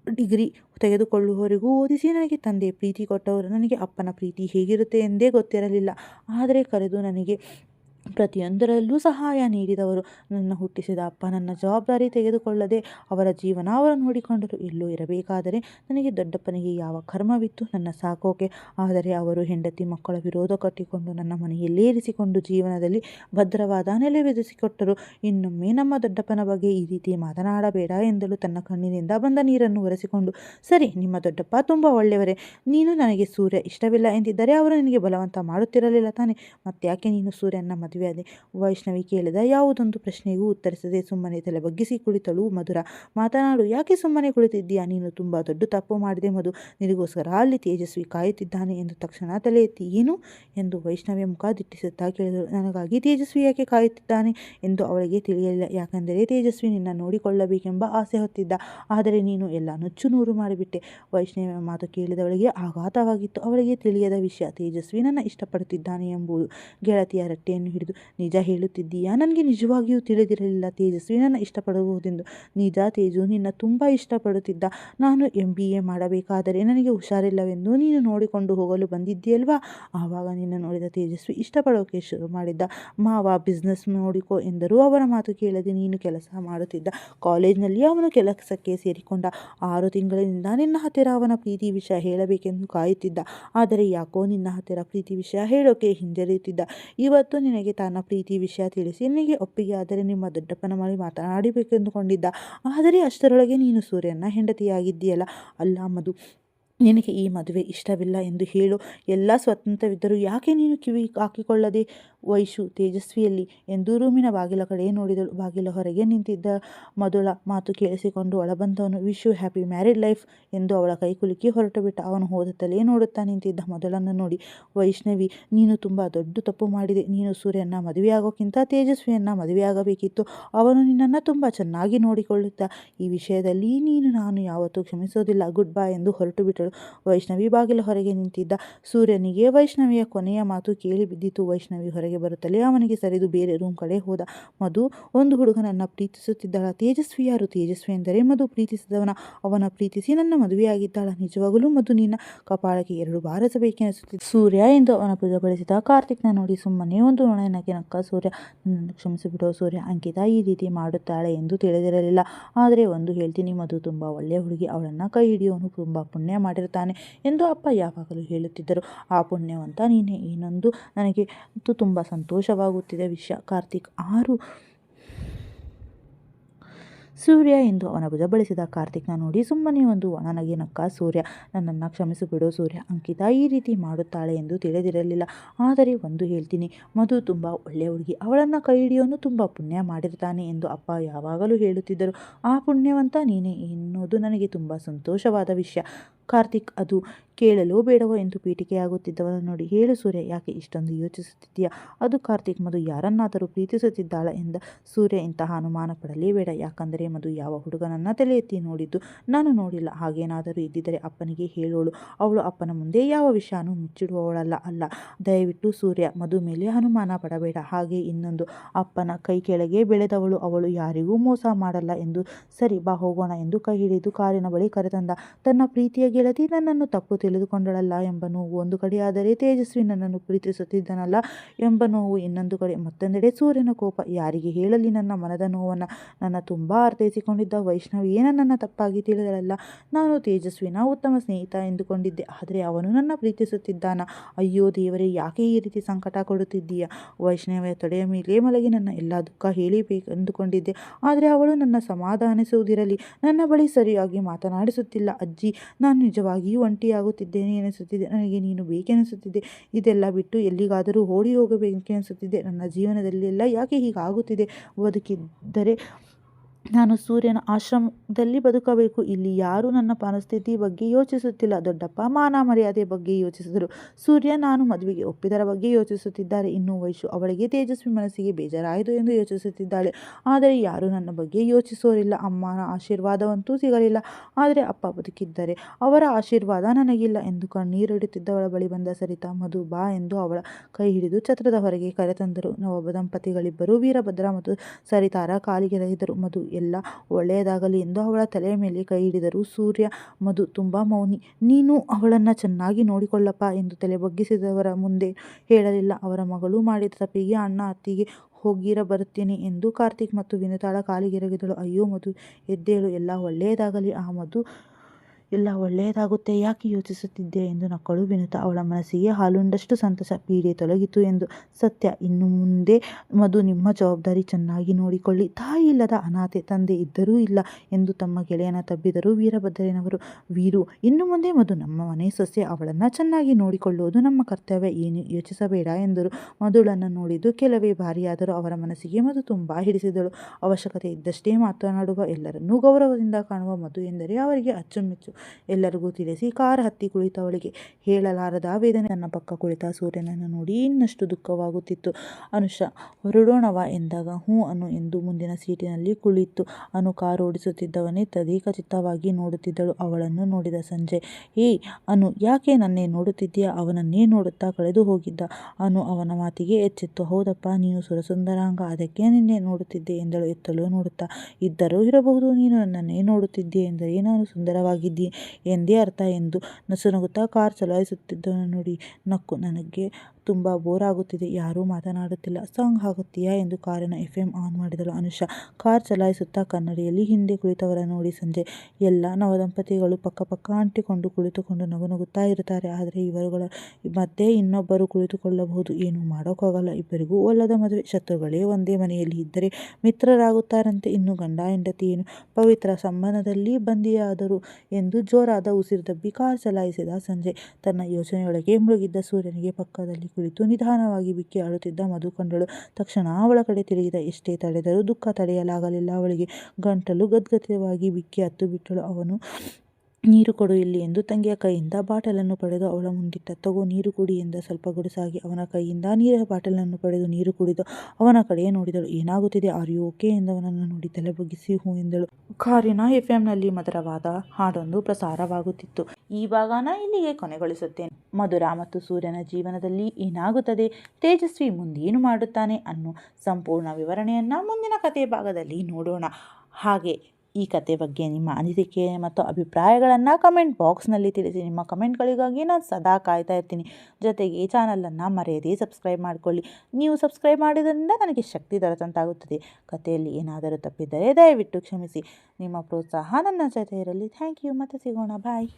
ಡಿಗ್ರಿ ತೆಗೆದುಕೊಳ್ಳುವವರೆಗೂ ಓದಿಸಿ ನನಗೆ ತಂದೆ ಪ್ರೀತಿ ಕೊಟ್ಟವರು. ನನಗೆ ಅಪ್ಪನ ಪ್ರೀತಿ ಹೇಗಿರುತ್ತೆ ಎಂದೇ ಗೊತ್ತಿರಲಿಲ್ಲ. ಆದರೆ ಕರೆದು ನನಗೆ ಪ್ರತಿಯೊಂದರಲ್ಲೂ ಸಹಾಯ ನೀಡಿದವರು. ನನ್ನ ಹುಟ್ಟಿಸಿದ ಅಪ್ಪ ನನ್ನ ಜವಾಬ್ದಾರಿ ತೆಗೆದುಕೊಳ್ಳದೆ ಅವರ ಜೀವನ ಅವರು ನೋಡಿಕೊಂಡರು. ಇಲ್ಲೂ ಇರಬೇಕಾದರೆ ನನಗೆ ದೊಡ್ಡಪ್ಪನಿಗೆ ಯಾವ ಕರ್ಮವಿತ್ತು? ನನ್ನ ಸಾಕೋಕೆ. ಆದರೆ ಅವರು ಹೆಂಡತಿ ಮಕ್ಕಳ ವಿರೋಧ ಕಟ್ಟಿಕೊಂಡು ನನ್ನ ಮನೆಯಲ್ಲೇ ಇರಿಸಿಕೊಂಡು ಜೀವನದಲ್ಲಿ ಭದ್ರವಾದ ನೆಲೆ ಬೆದರಿಸಿಕೊಟ್ಟರು ಇನ್ನೊಮ್ಮೆ ನಮ್ಮ ದೊಡ್ಡಪ್ಪನ ಬಗ್ಗೆ ಈ ರೀತಿ ಮಾತನಾಡಬೇಡ ಎಂದಳು. ತನ್ನ ಕಣ್ಣಿನಿಂದ ಬಂದ ನೀರನ್ನು ಒರೆಸಿಕೊಂಡು, ಸರಿ, ನಿಮ್ಮ ದೊಡ್ಡಪ್ಪ ತುಂಬ ಒಳ್ಳೆಯವರೇ. ನೀನು ನನಗೆ ಸೂರ್ಯ ಇಷ್ಟವಿಲ್ಲ ಎಂದಿದ್ದರೆ ಅವರು ನಿನಗೆ ಬಲವಂತ ಮಾಡುತ್ತಿರಲಿಲ್ಲ ತಾನೆ. ಮತ್ತ್ಯಾಕೆ ನೀನು ಸೂರ್ಯನ ಮದುವೆಯಾದೆ ವೈಷ್ಣವಿ ಕೇಳಿದ ಯಾವುದೊಂದು ಪ್ರಶ್ನೆಗೂ ಉತ್ತರಿಸದೆ ಸುಮ್ಮನೆ ತಲೆ ಬಗ್ಗಿಸಿ ಕುಳಿತಳು ಮಧುರ. ಮಾತನಾಡು, ಯಾಕೆ ಸುಮ್ಮನೆ ಕುಳಿತಿದ್ದೀಯಾ? ನೀನು ತುಂಬ ದೊಡ್ಡ ತಪ್ಪು ಮಾಡಿದೆ ಮಧು. ನಿನಗೋಸ್ಕರ ಅಲ್ಲಿ ತೇಜಸ್ವಿ ಕಾಯುತ್ತಿದ್ದಾನೆ ಎಂದು ತಕ್ಷಣ ತಲೆ ಎತ್ತಿ. ಏನು? ಎಂದು ವೈಷ್ಣವಿಯ ಮುಖ ದಿಟ್ಟಿಸುತ್ತಾ ಕೇಳಿದಳು. ನನಗಾಗಿ ತೇಜಸ್ವಿ ಯಾಕೆ ಕಾಯುತ್ತಿದ್ದಾನೆ? ಎಂದು ಅವಳಿಗೆ ತಿಳಿಯಲಿಲ್ಲ. ಯಾಕೆಂದರೆ ತೇಜಸ್ವಿ ನಿನ್ನ ನೋಡಿಕೊಳ್ಳಬೇಕೆಂಬ ಆಸೆ ಹೊತ್ತಿದ್ದ. ಆದರೆ ನೀನು ಎಲ್ಲ ನುಚ್ಚು ನೂರು ಮಾಡಿಬಿಟ್ಟೆ. ವೈಷ್ಣವಿಯ ಮಾತು ಕೇಳಿದವಳಿಗೆ ಆಘಾತವಾಗಿತ್ತು. ಅವಳಿಗೆ ತಿಳಿಯದ ವಿಷಯ, ತೇಜಸ್ವಿ ನನ್ನ ಇಷ್ಟಪಡುತ್ತಿದ್ದಾನೆ ಎಂಬುದು ಗೆಳತಿಯ ರಟ್ಟೆಯನ್ನು ಹಿಡಿದು ನಿಜ ಹೇಳುತ್ತಿದ್ದೀಯಾ? ನನಗೆ ನಿಜವಾಗಿಯೂ ತಿಳಿದಿರಲಿಲ್ಲ ತೇಜಸ್ವಿ. ನನ್ನ ಇಷ್ಟಪಡಬಹುದೆಂದು. ನಿಜ ತೇಜು, ನಿನ್ನ ತುಂಬ ಇಷ್ಟಪಡುತ್ತಿದ್ದ. ನಾನು ಎಂ ಬಿ ಎ ಮಾಡಬೇಕಾದರೆ ನನಗೆ ಹುಷಾರಿಲ್ಲವೆಂದು ನೀನು ನೋಡಿಕೊಂಡು ಹೋಗಲು ಬಂದಿದ್ದೀಯಲ್ವಾ? ಆವಾಗ ನಿನ್ನ ನೋಡಿದ ತೇಜಸ್ವಿ ಇಷ್ಟಪಡೋಕೆ ಶುರು ಮಾಡಿದ್ದ. ಮಾವ ಬಿಸ್ನೆಸ್ ನೋಡಿಕೋ ಎಂದರು. ಅವರ ಮಾತು ಕೇಳದೆ ನೀನು ಕೆಲಸ ಮಾಡುತ್ತಿದ್ದ. ಕಾಲೇಜ್ನಲ್ಲಿ ಅವನು ಕೆಲಸಕ್ಕೆ ಸೇರಿಕೊಂಡ. ಆರು ತಿಂಗಳಿನಿಂದ ನಿನ್ನ ಹತ್ತಿರ ಅವನ ಪ್ರೀತಿ ವಿಷಯ ಹೇಳಬೇಕೆಂದು ಕಾಯುತ್ತಿದ್ದ. ಆದರೆ ಯಾಕೋ ನಿನ್ನ ಹತ್ತಿರ ಪ್ರೀತಿ ವಿಷಯ ಹೇಳೋಕೆ ಹಿಂಜರಿಯುತ್ತಿದ್ದ. ಇವತ್ತು ನಿನಗೆ ತನ್ನ ಪ್ರೀತಿ ವಿಷಯ ತಿಳಿಸಿ, ನಿನಗೆ ಒಪ್ಪಿಗೆ ಆದರೆ ನಿಮ್ಮ ದೊಡ್ಡಪ್ಪನ ಮಾಡಿ ಮಾತನಾಡಬೇಕೆಂದುಕೊಂಡಿದ್ದ. ಆದರೆ ಅಷ್ಟರೊಳಗೆ ನೀನು ಸೂರ್ಯನ ಹೆಂಡತಿಯಾಗಿದ್ದೀಯಲ್ಲ? ಅಲ್ಲ ಮಧು ನಿನಗೆ ಈ ಮದುವೆ ಇಷ್ಟವಿಲ್ಲ ಎಂದು ಹೇಳು. ಎಲ್ಲ ಸ್ವತಂತ್ರವಿದ್ದರೂ ಯಾಕೆ ನೀನು ಕಿವಿ ಹಾಕಿಕೊಳ್ಳದೆ ವೈಶು ತೇಜಸ್ವಿಯಲ್ಲಿ ಎಂದು ರೂಮಿನ ಬಾಗಿಲ ಕಡೆ ನೋಡಿದಳು. ಬಾಗಿಲ ಹೊರಗೆ ನಿಂತಿದ್ದ ಮಧುಳ ಮಾತು ಕೇಳಿಸಿಕೊಂಡು ಒಳಬಂದವನು wish you happy married life ಎಂದು ಅವಳ ಕೈ ಕುಲುಕಿ ಹೊರಟು ಬಿಟ್ಟ ಅವನು ಹೋದ ತಲೆ ನೋಡುತ್ತಾ ನಿಂತಿದ್ದ ಮೊದಲನ್ನು ನೋಡಿ, ವೈಷ್ಣವಿ, ನೀನು ತುಂಬ ದೊಡ್ಡ ತಪ್ಪು ಮಾಡಿದೆ. ನೀನು ಸೂರ್ಯನ ಮದುವೆಯಾಗೋಕ್ಕಿಂತ ತೇಜಸ್ವಿಯನ್ನು ಮದುವೆಯಾಗಬೇಕಿತ್ತು. ಅವನು ನಿನ್ನನ್ನು ತುಂಬ ಚೆನ್ನಾಗಿ ನೋಡಿಕೊಳ್ಳುತ್ತಾ, ಈ ವಿಷಯದಲ್ಲಿ ನೀನು, ನಾನು ಯಾವತ್ತೂ ಕ್ಷಮಿಸೋದಿಲ್ಲ. ಗುಡ್ ಬೈ ಎಂದು ಹೊರಟು ಬಿಟ್ಟಳು ಬಿಟ್ಟಳು ವೈಷ್ಣವಿ ಬಾಗಿಲು ಹೊರಗೆ ನಿಂತಿದ್ದ ಸೂರ್ಯನಿಗೆ ವೈಷ್ಣವಿಯ ಕೊನೆಯ ಮಾತು ಕೇಳಿ ಬಿದ್ದಿತು. ವೈಷ್ಣವಿ ಹೊರಗೆ ಬರುತ್ತಲೇ ಅವನಿಗೆ ಸರಿದು ಬೇರೆ ರೂಮ್ ಕಡೆ ಹೋದ ಮಧು. ಒಂದು ಹುಡುಗನನ್ನು ಪ್ರೀತಿಸುತ್ತಿದ್ದಾಳ. ತೇಜಸ್ವಿ ಯಾರು ತೇಜಸ್ವಿ ಎಂದರೆ ಮಧು ಪ್ರೀತಿಸಿದವನ. ಅವನ ಪ್ರೀತಿಸಿ ನನ್ನ ಮದುವೆಯಾಗಿದ್ದಾಳ. ನಿಜವಾಗಲೂ ಮಧು ನಿನ್ನ ಕಪಾಳಕ್ಕೆ ಎರಡು ಬಾರಿಸಬೇಕೆನಿಸುತ್ತಿದ್ದ ಸೂರ್ಯ ಎಂದು ಅವನ ಬಳಸಿದ ಕಾರ್ತಿಕ್ನ ನೋಡಿ ಸುಮ್ಮನೆ ಒಂದು ನೊಣೆಯನ್ನಕ್ಕೆ ನಕ್ಕ ಸೂರ್ಯ. ನನ್ನನ್ನು ಕ್ಷಮಿಸಿಬಿಡೋ ಸೂರ್ಯ. ಅಂಕಿತ ಈ ರೀತಿ ಮಾಡುತ್ತಾಳೆ ಎಂದು ತಿಳಿದಿರಲಿಲ್ಲ. ಆದರೆ ಒಂದು ಹೇಳ್ತೀನಿ ಮಧು, ತುಂಬ ಒಳ್ಳೆಯ ಹುಡುಗಿ. ಅವಳನ್ನು ಕೈ ಹಿಡಿಯೋನು ತುಂಬ ಪುಣ್ಯ ಮಾಡಿರ್ತಾನೆ ಎಂದು ಅಪ್ಪ ಯಾವಾಗಲೂ ಹೇಳುತ್ತಿದ್ದರು. ಆ ಪುಣ್ಯವಂತ ನೀನೇ ಏನೊಂದು? ನನಗೆ ತುಂಬ ಸಂತೋಷವಾಗುತ್ತಿದೆ ವಿಷಯ. ಕಾರ್ತಿಕ್ ಆರು. ಸೂರ್ಯ ಎಂದು ಅವನ ಭುಜ ಬಳಸಿದ ಕಾರ್ತಿಕ್ನ ನೋಡಿ ಸುಮ್ಮನೆ ಒಂದು ನನಗೆ ನಕ್ಕ ಸೂರ್ಯ. ನನ್ನನ್ನು ಕ್ಷಮಿಸಿಬಿಡು ಸೂರ್ಯ. ಅಂಕಿತ ಈ ರೀತಿ ಮಾಡುತ್ತಾಳೆ ಎಂದು ತಿಳಿದಿರಲಿಲ್ಲ. ಆದರೆ ಒಂದು ಹೇಳ್ತೀನಿ. ಮಧು ತುಂಬ ಒಳ್ಳೆಯ ಹುಡುಗಿ. ಅವಳನ್ನು ಕೈ ಹಿಡಿಯೋನು ತುಂಬ ಪುಣ್ಯ ಮಾಡಿರ್ತಾನೆ ಎಂದು ಅಪ್ಪ ಯಾವಾಗಲೂ ಹೇಳುತ್ತಿದ್ದರು. ಆ ಪುಣ್ಯವಂತ ನೀನೇ ಎನ್ನುವುದು ನನಗೆ ತುಂಬ ಸಂತೋಷವಾದ ವಿಷಯ. ಕಾರ್ತಿಕ್ ಅದು ಕೇಳಲೋ ಬೇಡವೋ ಎಂದು ಪೀಠಿಕೆಯಾಗುತ್ತಿದ್ದವನು ನೋಡಿ, ಹೇಳು ಸೂರ್ಯ, ಯಾಕೆ ಇಷ್ಟೊಂದು ಯೋಚಿಸುತ್ತಿದ್ದೀಯಾ? ಅದು ಕಾರ್ತಿಕ್ ಮಧು ಯಾರನ್ನಾದರೂ ಪ್ರೀತಿಸುತ್ತಿದ್ದಾಳ ಎಂದ ಸೂರ್ಯ, ಇಂತಹ ಅನುಮಾನ ಪಡಲೇಬೇಡ. ಯಾಕಂದರೆ ಮಧು ಯಾವ ಹುಡುಗನನ್ನ ತಲೆ ಎತ್ತಿ ನೋಡಿದ್ದು ನಾನು ನೋಡಿಲ್ಲ. ಹಾಗೇನಾದರೂ ಇದ್ದಿದ್ದರೆ ಅಪ್ಪನಿಗೆ ಹೇಳೋಳು. ಅವಳು ಅಪ್ಪನ ಮುಂದೆ ಯಾವ ವಿಷಯನೂ ಮುಚ್ಚಿಡುವವಳಲ್ಲ ಅಲ್ಲ. ದಯವಿಟ್ಟು ಸೂರ್ಯ, ಮಧು ಮೇಲೆ ಅನುಮಾನ ಪಡಬೇಡ. ಹಾಗೆ ಇನ್ನೊಂದು, ಅಪ್ಪನ ಕೈ ಕೆಳಗೆ ಬೆಳೆದವಳು. ಅವಳು ಯಾರಿಗೂ ಮೋಸ ಮಾಡಲ್ಲ ಎಂದು ಸರಿ, ಬಾ ಹೋಗೋಣ ಎಂದು ಕೈ ಹಿಡಿದು ಕಾರಿನ ಬಳಿ ಕರೆತಂದ. ತನ್ನ ಪ್ರೀತಿಯ ಗೆಳತಿ ನನ್ನನ್ನು ತಪ್ಪು ತಿಳಿದುಕೊಂಡಳಲ್ಲ ಎಂಬ ನೋವು ಒಂದು ಕಡೆಯಾದರೆ ತೇಜಸ್ವಿ ನನ್ನನ್ನು ಪ್ರೀತಿಸುತ್ತಿದ್ದನಲ್ಲ ಎಂಬ ನೋವು ಇನ್ನೊಂದು ಕಡೆ ಮತ್ತೊಂದೆಡೆ ಸೂರ್ಯನ ಕೋಪ. ಯಾರಿಗೆ ಹೇಳಲಿ ನನ್ನ ಮನದ ನೋವನ್ನು? ನನ್ನ ತುಂಬ ಅರ್ಥೈಸಿಕೊಂಡಿದ್ದ ವೈಷ್ಣವಿಯೇ ನನ್ನ ತಪ್ಪಾಗಿ ತಿಳಿದಳಲ್ಲ. ನಾನು ತೇಜಸ್ವಿನ ಉತ್ತಮ ಸ್ನೇಹಿತ ಎಂದುಕೊಂಡಿದ್ದೆ. ಆದರೆ ಅವನು ನನ್ನ ಪ್ರೀತಿಸುತ್ತಿದ್ದಾನ. ಅಯ್ಯೋ ದೇವರೇ, ಯಾಕೆ ಈ ರೀತಿ ಸಂಕಟ ಕೊಡುತ್ತಿದ್ದೀಯ? ವೈಷ್ಣವಿಯ ತೊಡೆಯ ಮೇಲೆ ಮಲಗಿ ನನ್ನ ಎಲ್ಲ ದುಃಖ ಹೇಳಿಬೇಕು ಎಂದುಕೊಂಡಿದ್ದೆ ಆದರೆ ಅವಳು ನನ್ನ ಸಮಾಧಾನಿಸುವುದಿರಲಿ. ನನ್ನ ಬಳಿ ಸರಿಯಾಗಿ ಮಾತನಾಡಿಸುತ್ತಿಲ್ಲ. ಅಜ್ಜಿ, ನಾನು ನಿಜವಾಗಿಯೂ ಒಂಟಿಯಾಗುತ್ತಿದ್ದೇನೆ ಎನಿಸುತ್ತಿದೆ ನನಗೆ ನೀನು ಬೇಕೆನಿಸುತ್ತಿದೆ ಇದೆಲ್ಲ ಬಿಟ್ಟು ಎಲ್ಲಿಗಾದರೂ ಓಡಿ ಹೋಗಬೇಕೆನಿಸುತ್ತಿದೆ ನನ್ನ ಜೀವನದಲ್ಲೆಲ್ಲ ಯಾಕೆ ಹೀಗಾಗುತ್ತಿದೆ? ಬದುಕಿದ್ದರೆ ನಾನು ಸೂರ್ಯನ ಆಶ್ರಮದಲ್ಲಿ ಬದುಕಬೇಕು. ಇಲ್ಲಿ ಯಾರೂ ನನ್ನ ಪರಿಸ್ಥಿತಿ ಬಗ್ಗೆ ಯೋಚಿಸುತ್ತಿಲ್ಲ. ದೊಡ್ಡಪ್ಪ, ಮಾನ ಮರ್ಯಾದೆ ಬಗ್ಗೆ ಯೋಚಿಸಿದರು. ಸೂರ್ಯ, ನಾನು ಮದುವೆಗೆ ಒಪ್ಪಿದರ ಬಗ್ಗೆ ಯೋಚಿಸುತ್ತಿದ್ದಾರೆ. ಇನ್ನು ವಯಸ್ಸು ಅವಳಿಗೆ ತೇಜಸ್ವಿ ಮನಸ್ಸಿಗೆ ಬೇಜಾರಾಯಿತು ಎಂದು ಯೋಚಿಸುತ್ತಿದ್ದಾಳೆ. ಆದರೆ ಯಾರೂ ನನ್ನ ಬಗ್ಗೆ ಯೋಚಿಸೋರಿಲ್ಲ. ಅಮ್ಮನ ಆಶೀರ್ವಾದವಂತೂ ಸಿಗಲಿಲ್ಲ. ಆದರೆ ಅಪ್ಪ ಬದುಕಿದ್ದರೆ ಅವರ ಆಶೀರ್ವಾದ ನನಗಿಲ್ಲ ಎಂದು ಕಣ್ಣೀರಿಡುತ್ತಿದ್ದವಳ ಬಳಿ ಬಂದ ಸರಿತಾ, ಮಧು, ಬಾ ಎಂದು ಅವಳ ಕೈ ಹಿಡಿದು ಛತ್ರದ ಹೊರಗೆ ಕರೆತಂದರು. ನವ ದಂಪತಿಗಳಿಬ್ಬರು ವೀರಭದ್ರ ಮತ್ತು ಸರಿತಾರ ಕಾಲಿಗೆ ರಹಿದರು ಮಧು ಎಲ್ಲ ಒಳ್ಳೆಯದಾಗಲಿ ಎಂದು ಅವಳ ತಲೆಯ ಮೇಲೆ ಕೈ ಹಿಡಿದರು. ಸೂರ್ಯ, ಮಧು, ತುಂಬ ಮೌನಿ, ನೀನು ಅವಳನ್ನು ಚೆನ್ನಾಗಿ ನೋಡಿಕೊಳ್ಳಪ್ಪ ಎಂದು ತಲೆ ಬಗ್ಗಿಸಿದವರ ಮುಂದೆ ಹೇಳಲಿಲ್ಲ. ಅವರ ಮಗಳು ಮಾಡಿದ ತಪ್ಪಿಗೆ ಅಣ್ಣ ಅತ್ತಿಗೆ ಹೋಗಿರ ಬರುತ್ತೇನೆ ಎಂದು ಕಾರ್ತಿಕ್ ಮತ್ತು ವಿನುತಾಳ ಕಾಲಿಗೆರಗಿದಳು ಅಯ್ಯೋ ಮಧು, ಎದ್ದೇಳು, ಎಲ್ಲ ಒಳ್ಳೆಯದಾಗಲಿ. ಆ ಮಧು ಎಲ್ಲ ಒಳ್ಳೆಯದಾಗುತ್ತೆ, ಯಾಕೆ ಯೋಚಿಸುತ್ತಿದ್ದೆ ಎಂದು ನಕ್ಕಳು ವಿನುತಾ ಅವಳ ಮನಸ್ಸಿಗೆ ಹಾಲುಂಡಷ್ಟು ಸಂತಸ ಪೀಡೆ ತೊಲಗಿತು ಎಂದು ಸತ್ಯ ಇನ್ನು ಮುಂದೆ ಮಧು ನಿಮ್ಮ ಜವಾಬ್ದಾರಿ ಚೆನ್ನಾಗಿ ನೋಡಿಕೊಳ್ಳಿ. ತಾಯಿ ಇಲ್ಲದ ಅನಾಥೆ ತಂದೆ ಇದ್ದರೂ ಇಲ್ಲ ಎಂದು ತಮ್ಮ ಗೆಳೆಯನ ತಬ್ಬಿದರು. ವೀರಭದ್ರನವರು, ವೀರು, ಇನ್ನು ಮುಂದೆ ಮಧು ನಮ್ಮ ಮನೆ ಸೊಸೆ, ಅವಳನ್ನು ಚೆನ್ನಾಗಿ ನೋಡಿಕೊಳ್ಳುವುದು ನಮ್ಮ ಕರ್ತವ್ಯ. ಏನು ಯೋಚಿಸಬೇಡ ಎಂದರು. ಮಧುಳನ್ನು ನೋಡಿದ್ದು ಕೆಲವೇ ಬಾರಿಯಾದರೂ ಅವರ ಮನಸ್ಸಿಗೆ ಮಧು ತುಂಬ ಹಿಡಿಸಿದಳು. ಅವಶ್ಯಕತೆ ಇದ್ದಷ್ಟೇ ಮಾತನಾಡುವ ಎಲ್ಲರನ್ನೂ ಗೌರವದಿಂದ ಕಾಣುವ ಮಧು ಎಂದರೆ ಅವರಿಗೆ ಅಚ್ಚುಮೆಚ್ಚು. ಎಲ್ಲರಿಗೂ ತಿಳಿಸಿ ಕಾರ್ ಹತ್ತಿ ಕುಳಿತವಳಿಗೆ ಹೇಳಲಾರದ ವೇದನೆ ತನ್ನ ಪಕ್ಕ ಕುಳಿತ ಸೂರ್ಯನನ್ನು ನೋಡಿ ಇನ್ನಷ್ಟು ದುಃಖವಾಗುತ್ತಿತ್ತು. ಅನುಷ, ಹೊರಡೋಣವ? ಎಂದಾಗ, ಹ್ಞೂ ಅನು ಎಂದು ಮುಂದಿನ ಸೀಟಿನಲ್ಲಿ ಕುಳಿತು ಅನು ಕಾರ್ ಓಡಿಸುತ್ತಿದ್ದವನೇ ತದೇಕಚಿತ್ತವಾಗಿ ನೋಡುತ್ತಿದ್ದಳು ಅವಳನ್ನು ನೋಡಿದ ಸಂಜೆ. ಏಯ್ ಅನು, ಯಾಕೆ ನನ್ನೇ ನೋಡುತ್ತಿದ್ದೀಯಾ? ಅವನನ್ನೇ ನೋಡುತ್ತಾ ಕಳೆದು ಹೋಗಿದ್ದ. ಅನು ಅವನ ಮಾತಿಗೆ ಎಚ್ಚೆತ್ತು. ಹೌದಪ್ಪ, ನೀನು ಸುರಸುಂದರಾಂಗ, ಅದಕ್ಕೆ ನಿನ್ನೆ ನೋಡುತ್ತಿದ್ದೆ ಎಂದಳು. ಎತ್ತಲು ನೋಡುತ್ತಾ, ಇದ್ದರೂ ಇರಬಹುದು, ನೀನು ನನ್ನನ್ನೇ ನೋಡುತ್ತಿದ್ದೆ ಎಂದರೆ ನಾನು ಸುಂದರವಾಗಿದ್ದೆ ಎಂದೇ ಅರ್ಥ ಎಂದು ನಸುನಗುತ್ತಾ ಕಾರ್ ಚಲಾಯಿಸುತ್ತಿದ್ದನು ನೋಡಿ ನಕ್ಕು ನನಗೆ ತುಂಬ ಬೋರ್ ಆಗುತ್ತಿದೆ. ಯಾರೂ ಮಾತನಾಡುತ್ತಿಲ್ಲ. ಸಾಂಗ್ ಹಾಕುತ್ತೀಯಾ ಎಂದು ಕಾರಿನ ಎಫ್ ಎಂ ಆನ್ ಮಾಡಿದಳು ಅನುಷಾ. ಕಾರ್ ಚಲಾಯಿಸುತ್ತಾ ಕನ್ನಡಿಯಲ್ಲಿ ಹಿಂದೆ ಕುಳಿತವರ ನೋಡಿ ಸಂಜೆ. ಎಲ್ಲ ನವದಂಪತಿಗಳು ಪಕ್ಕ ಪಕ್ಕ ಅಂಟಿಕೊಂಡು ಕುಳಿತುಕೊಂಡು ನಗು ನಗುತ್ತಾ ಇರುತ್ತಾರೆ. ಆದರೆ ಇವರುಗಳ ಮಧ್ಯೆ ಇನ್ನೊಬ್ಬರು ಕುಳಿತುಕೊಳ್ಳಬಹುದು. ಏನು ಮಾಡೋಕ್ಕಾಗಲ್ಲ. ಇಬ್ಬರಿಗೂ ಒಲ್ಲದ ಮದುವೆ. ಶತ್ರುಗಳೇ ಒಂದೇ ಮನೆಯಲ್ಲಿ ಇದ್ದರೆ ಮಿತ್ರರಾಗುತ್ತಾರಂತೆ. ಇನ್ನು ಗಂಡ, ಹೆಂಡತಿ ಏನು ಪವಿತ್ರ ಸಂಬಂಧದಲ್ಲಿ ಬಂದಿಯಾದರು ಎಂದು ಜೋರಾದ ಉಸಿರು ದಬ್ಬಿ ಕಾರ್ ಚಲಾಯಿಸಿದ ಸಂಜೆ. ತನ್ನ ಯೋಚನೆಯೊಳಗೆ ಮುಳುಗಿದ್ದ ಸೂರ್ಯನಿಗೆ ಪಕ್ಕದಲ್ಲಿ ಕುಳಿತು ನಿಧಾನವಾಗಿ ಬಿಕ್ಕಿ ಅಳುತ್ತಿದ್ದ ಮಧು ಕಂಡಳು. ತಕ್ಷಣ ಅವಳ ಕಡೆ ತಿರುಗಿದ, ಎಷ್ಟೇ ತಡೆದರೂ ದುಃಖ ತಡೆಯಲಾಗಲಿಲ್ಲ. ಅವಳಿಗೆ ಗಂಟಲು ಗದ್ಗದವಾಗಿ ಬಿಕ್ಕಿ ಹತ್ತು ಬಿಟ್ಟಳು ಅವನು ನೀರು ಕೊಡು ಇಲ್ಲಿ ಎಂದು ತಂಗಿಯ ಕೈಯಿಂದ ಬಾಟಲನ್ನು ಪಡೆದು ಅವಳ ಮುಂದಿಟ್ಟ, ತಗೋ, ನೀರು ಕುಡಿ ಎಂದ ಸ್ವಲ್ಪ ಗುಡಿಸಾಗಿ ಅವನ ಕೈಯಿಂದ ನೀರಿನ ಬಾಟಲನ್ನು ಪಡೆದು ನೀರು ಕುಡಿದು ಅವನ ಕಡೆಯೇ ನೋಡಿದಳು. ಏನಾಗುತ್ತಿದೆ? ಆರ್ ಯು ಓಕೆ ಎಂದವನನ್ನು ನೋಡಿ ತಲೆ ಬಗ್ಗಿಸಿ ಹೂ ಎಂದಳು. ಕಾರಿನ ಎಫ್ನಲ್ಲಿ ಮಧುರವಾದ ಹಾಡೊಂದು ಪ್ರಸಾರವಾಗುತ್ತಿತ್ತು. ಈ ಭಾಗನ ಇಲ್ಲಿಗೆ ಕೊನೆಗೊಳಿಸುತ್ತೇನೆ. ಮಧುರ ಮತ್ತು ಸೂರ್ಯನ ಜೀವನದಲ್ಲಿ ಏನಾಗುತ್ತದೆ? ತೇಜಸ್ವಿ ಮುಂದೇನು ಮಾಡುತ್ತಾನೆ? ಅನ್ನೋ ಸಂಪೂರ್ಣ ವಿವರಣೆಯನ್ನು ಮುಂದಿನ ಕಥೆ ಭಾಗದಲ್ಲಿ ನೋಡೋಣ. ಹಾಗೆ ಈ ಕತೆ ಬಗ್ಗೆ ನಿಮ್ಮ ಅನಿಸಿಕೆ ಮತ್ತು ಅಭಿಪ್ರಾಯಗಳನ್ನು ಕಮೆಂಟ್ ಬಾಕ್ಸ್ನಲ್ಲಿ ತಿಳಿಸಿ. ನಿಮ್ಮ ಕಮೆಂಟ್ಗಳಿಗಾಗಿ ನಾನು ಸದಾ ಕಾಯ್ತಾ ಇರ್ತೀನಿ. ಜೊತೆಗೆ ಈ ಚಾನಲನ್ನು ಮರೆಯದೆ ಸಬ್ಸ್ಕ್ರೈಬ್ ಮಾಡಿಕೊಳ್ಳಿ. ನೀವು ಸಬ್ಸ್ಕ್ರೈಬ್ ಮಾಡಿದ್ರಿಂದ ನನಗೆ ಶಕ್ತಿ ದೊರೆತಂತಾಗುತ್ತದೆ. ಕಥೆಯಲ್ಲಿ ಏನಾದರೂ ತಪ್ಪಿದ್ದರೆ ದಯವಿಟ್ಟು ಕ್ಷಮಿಸಿ. ನಿಮ್ಮ ಪ್ರೋತ್ಸಾಹ ನನ್ನ ಜೊತೆ ಇರಲಿ. ಥ್ಯಾಂಕ್ ಯು ಮತ್ತೆ ಸಿಗೋಣ. ಬಾಯ್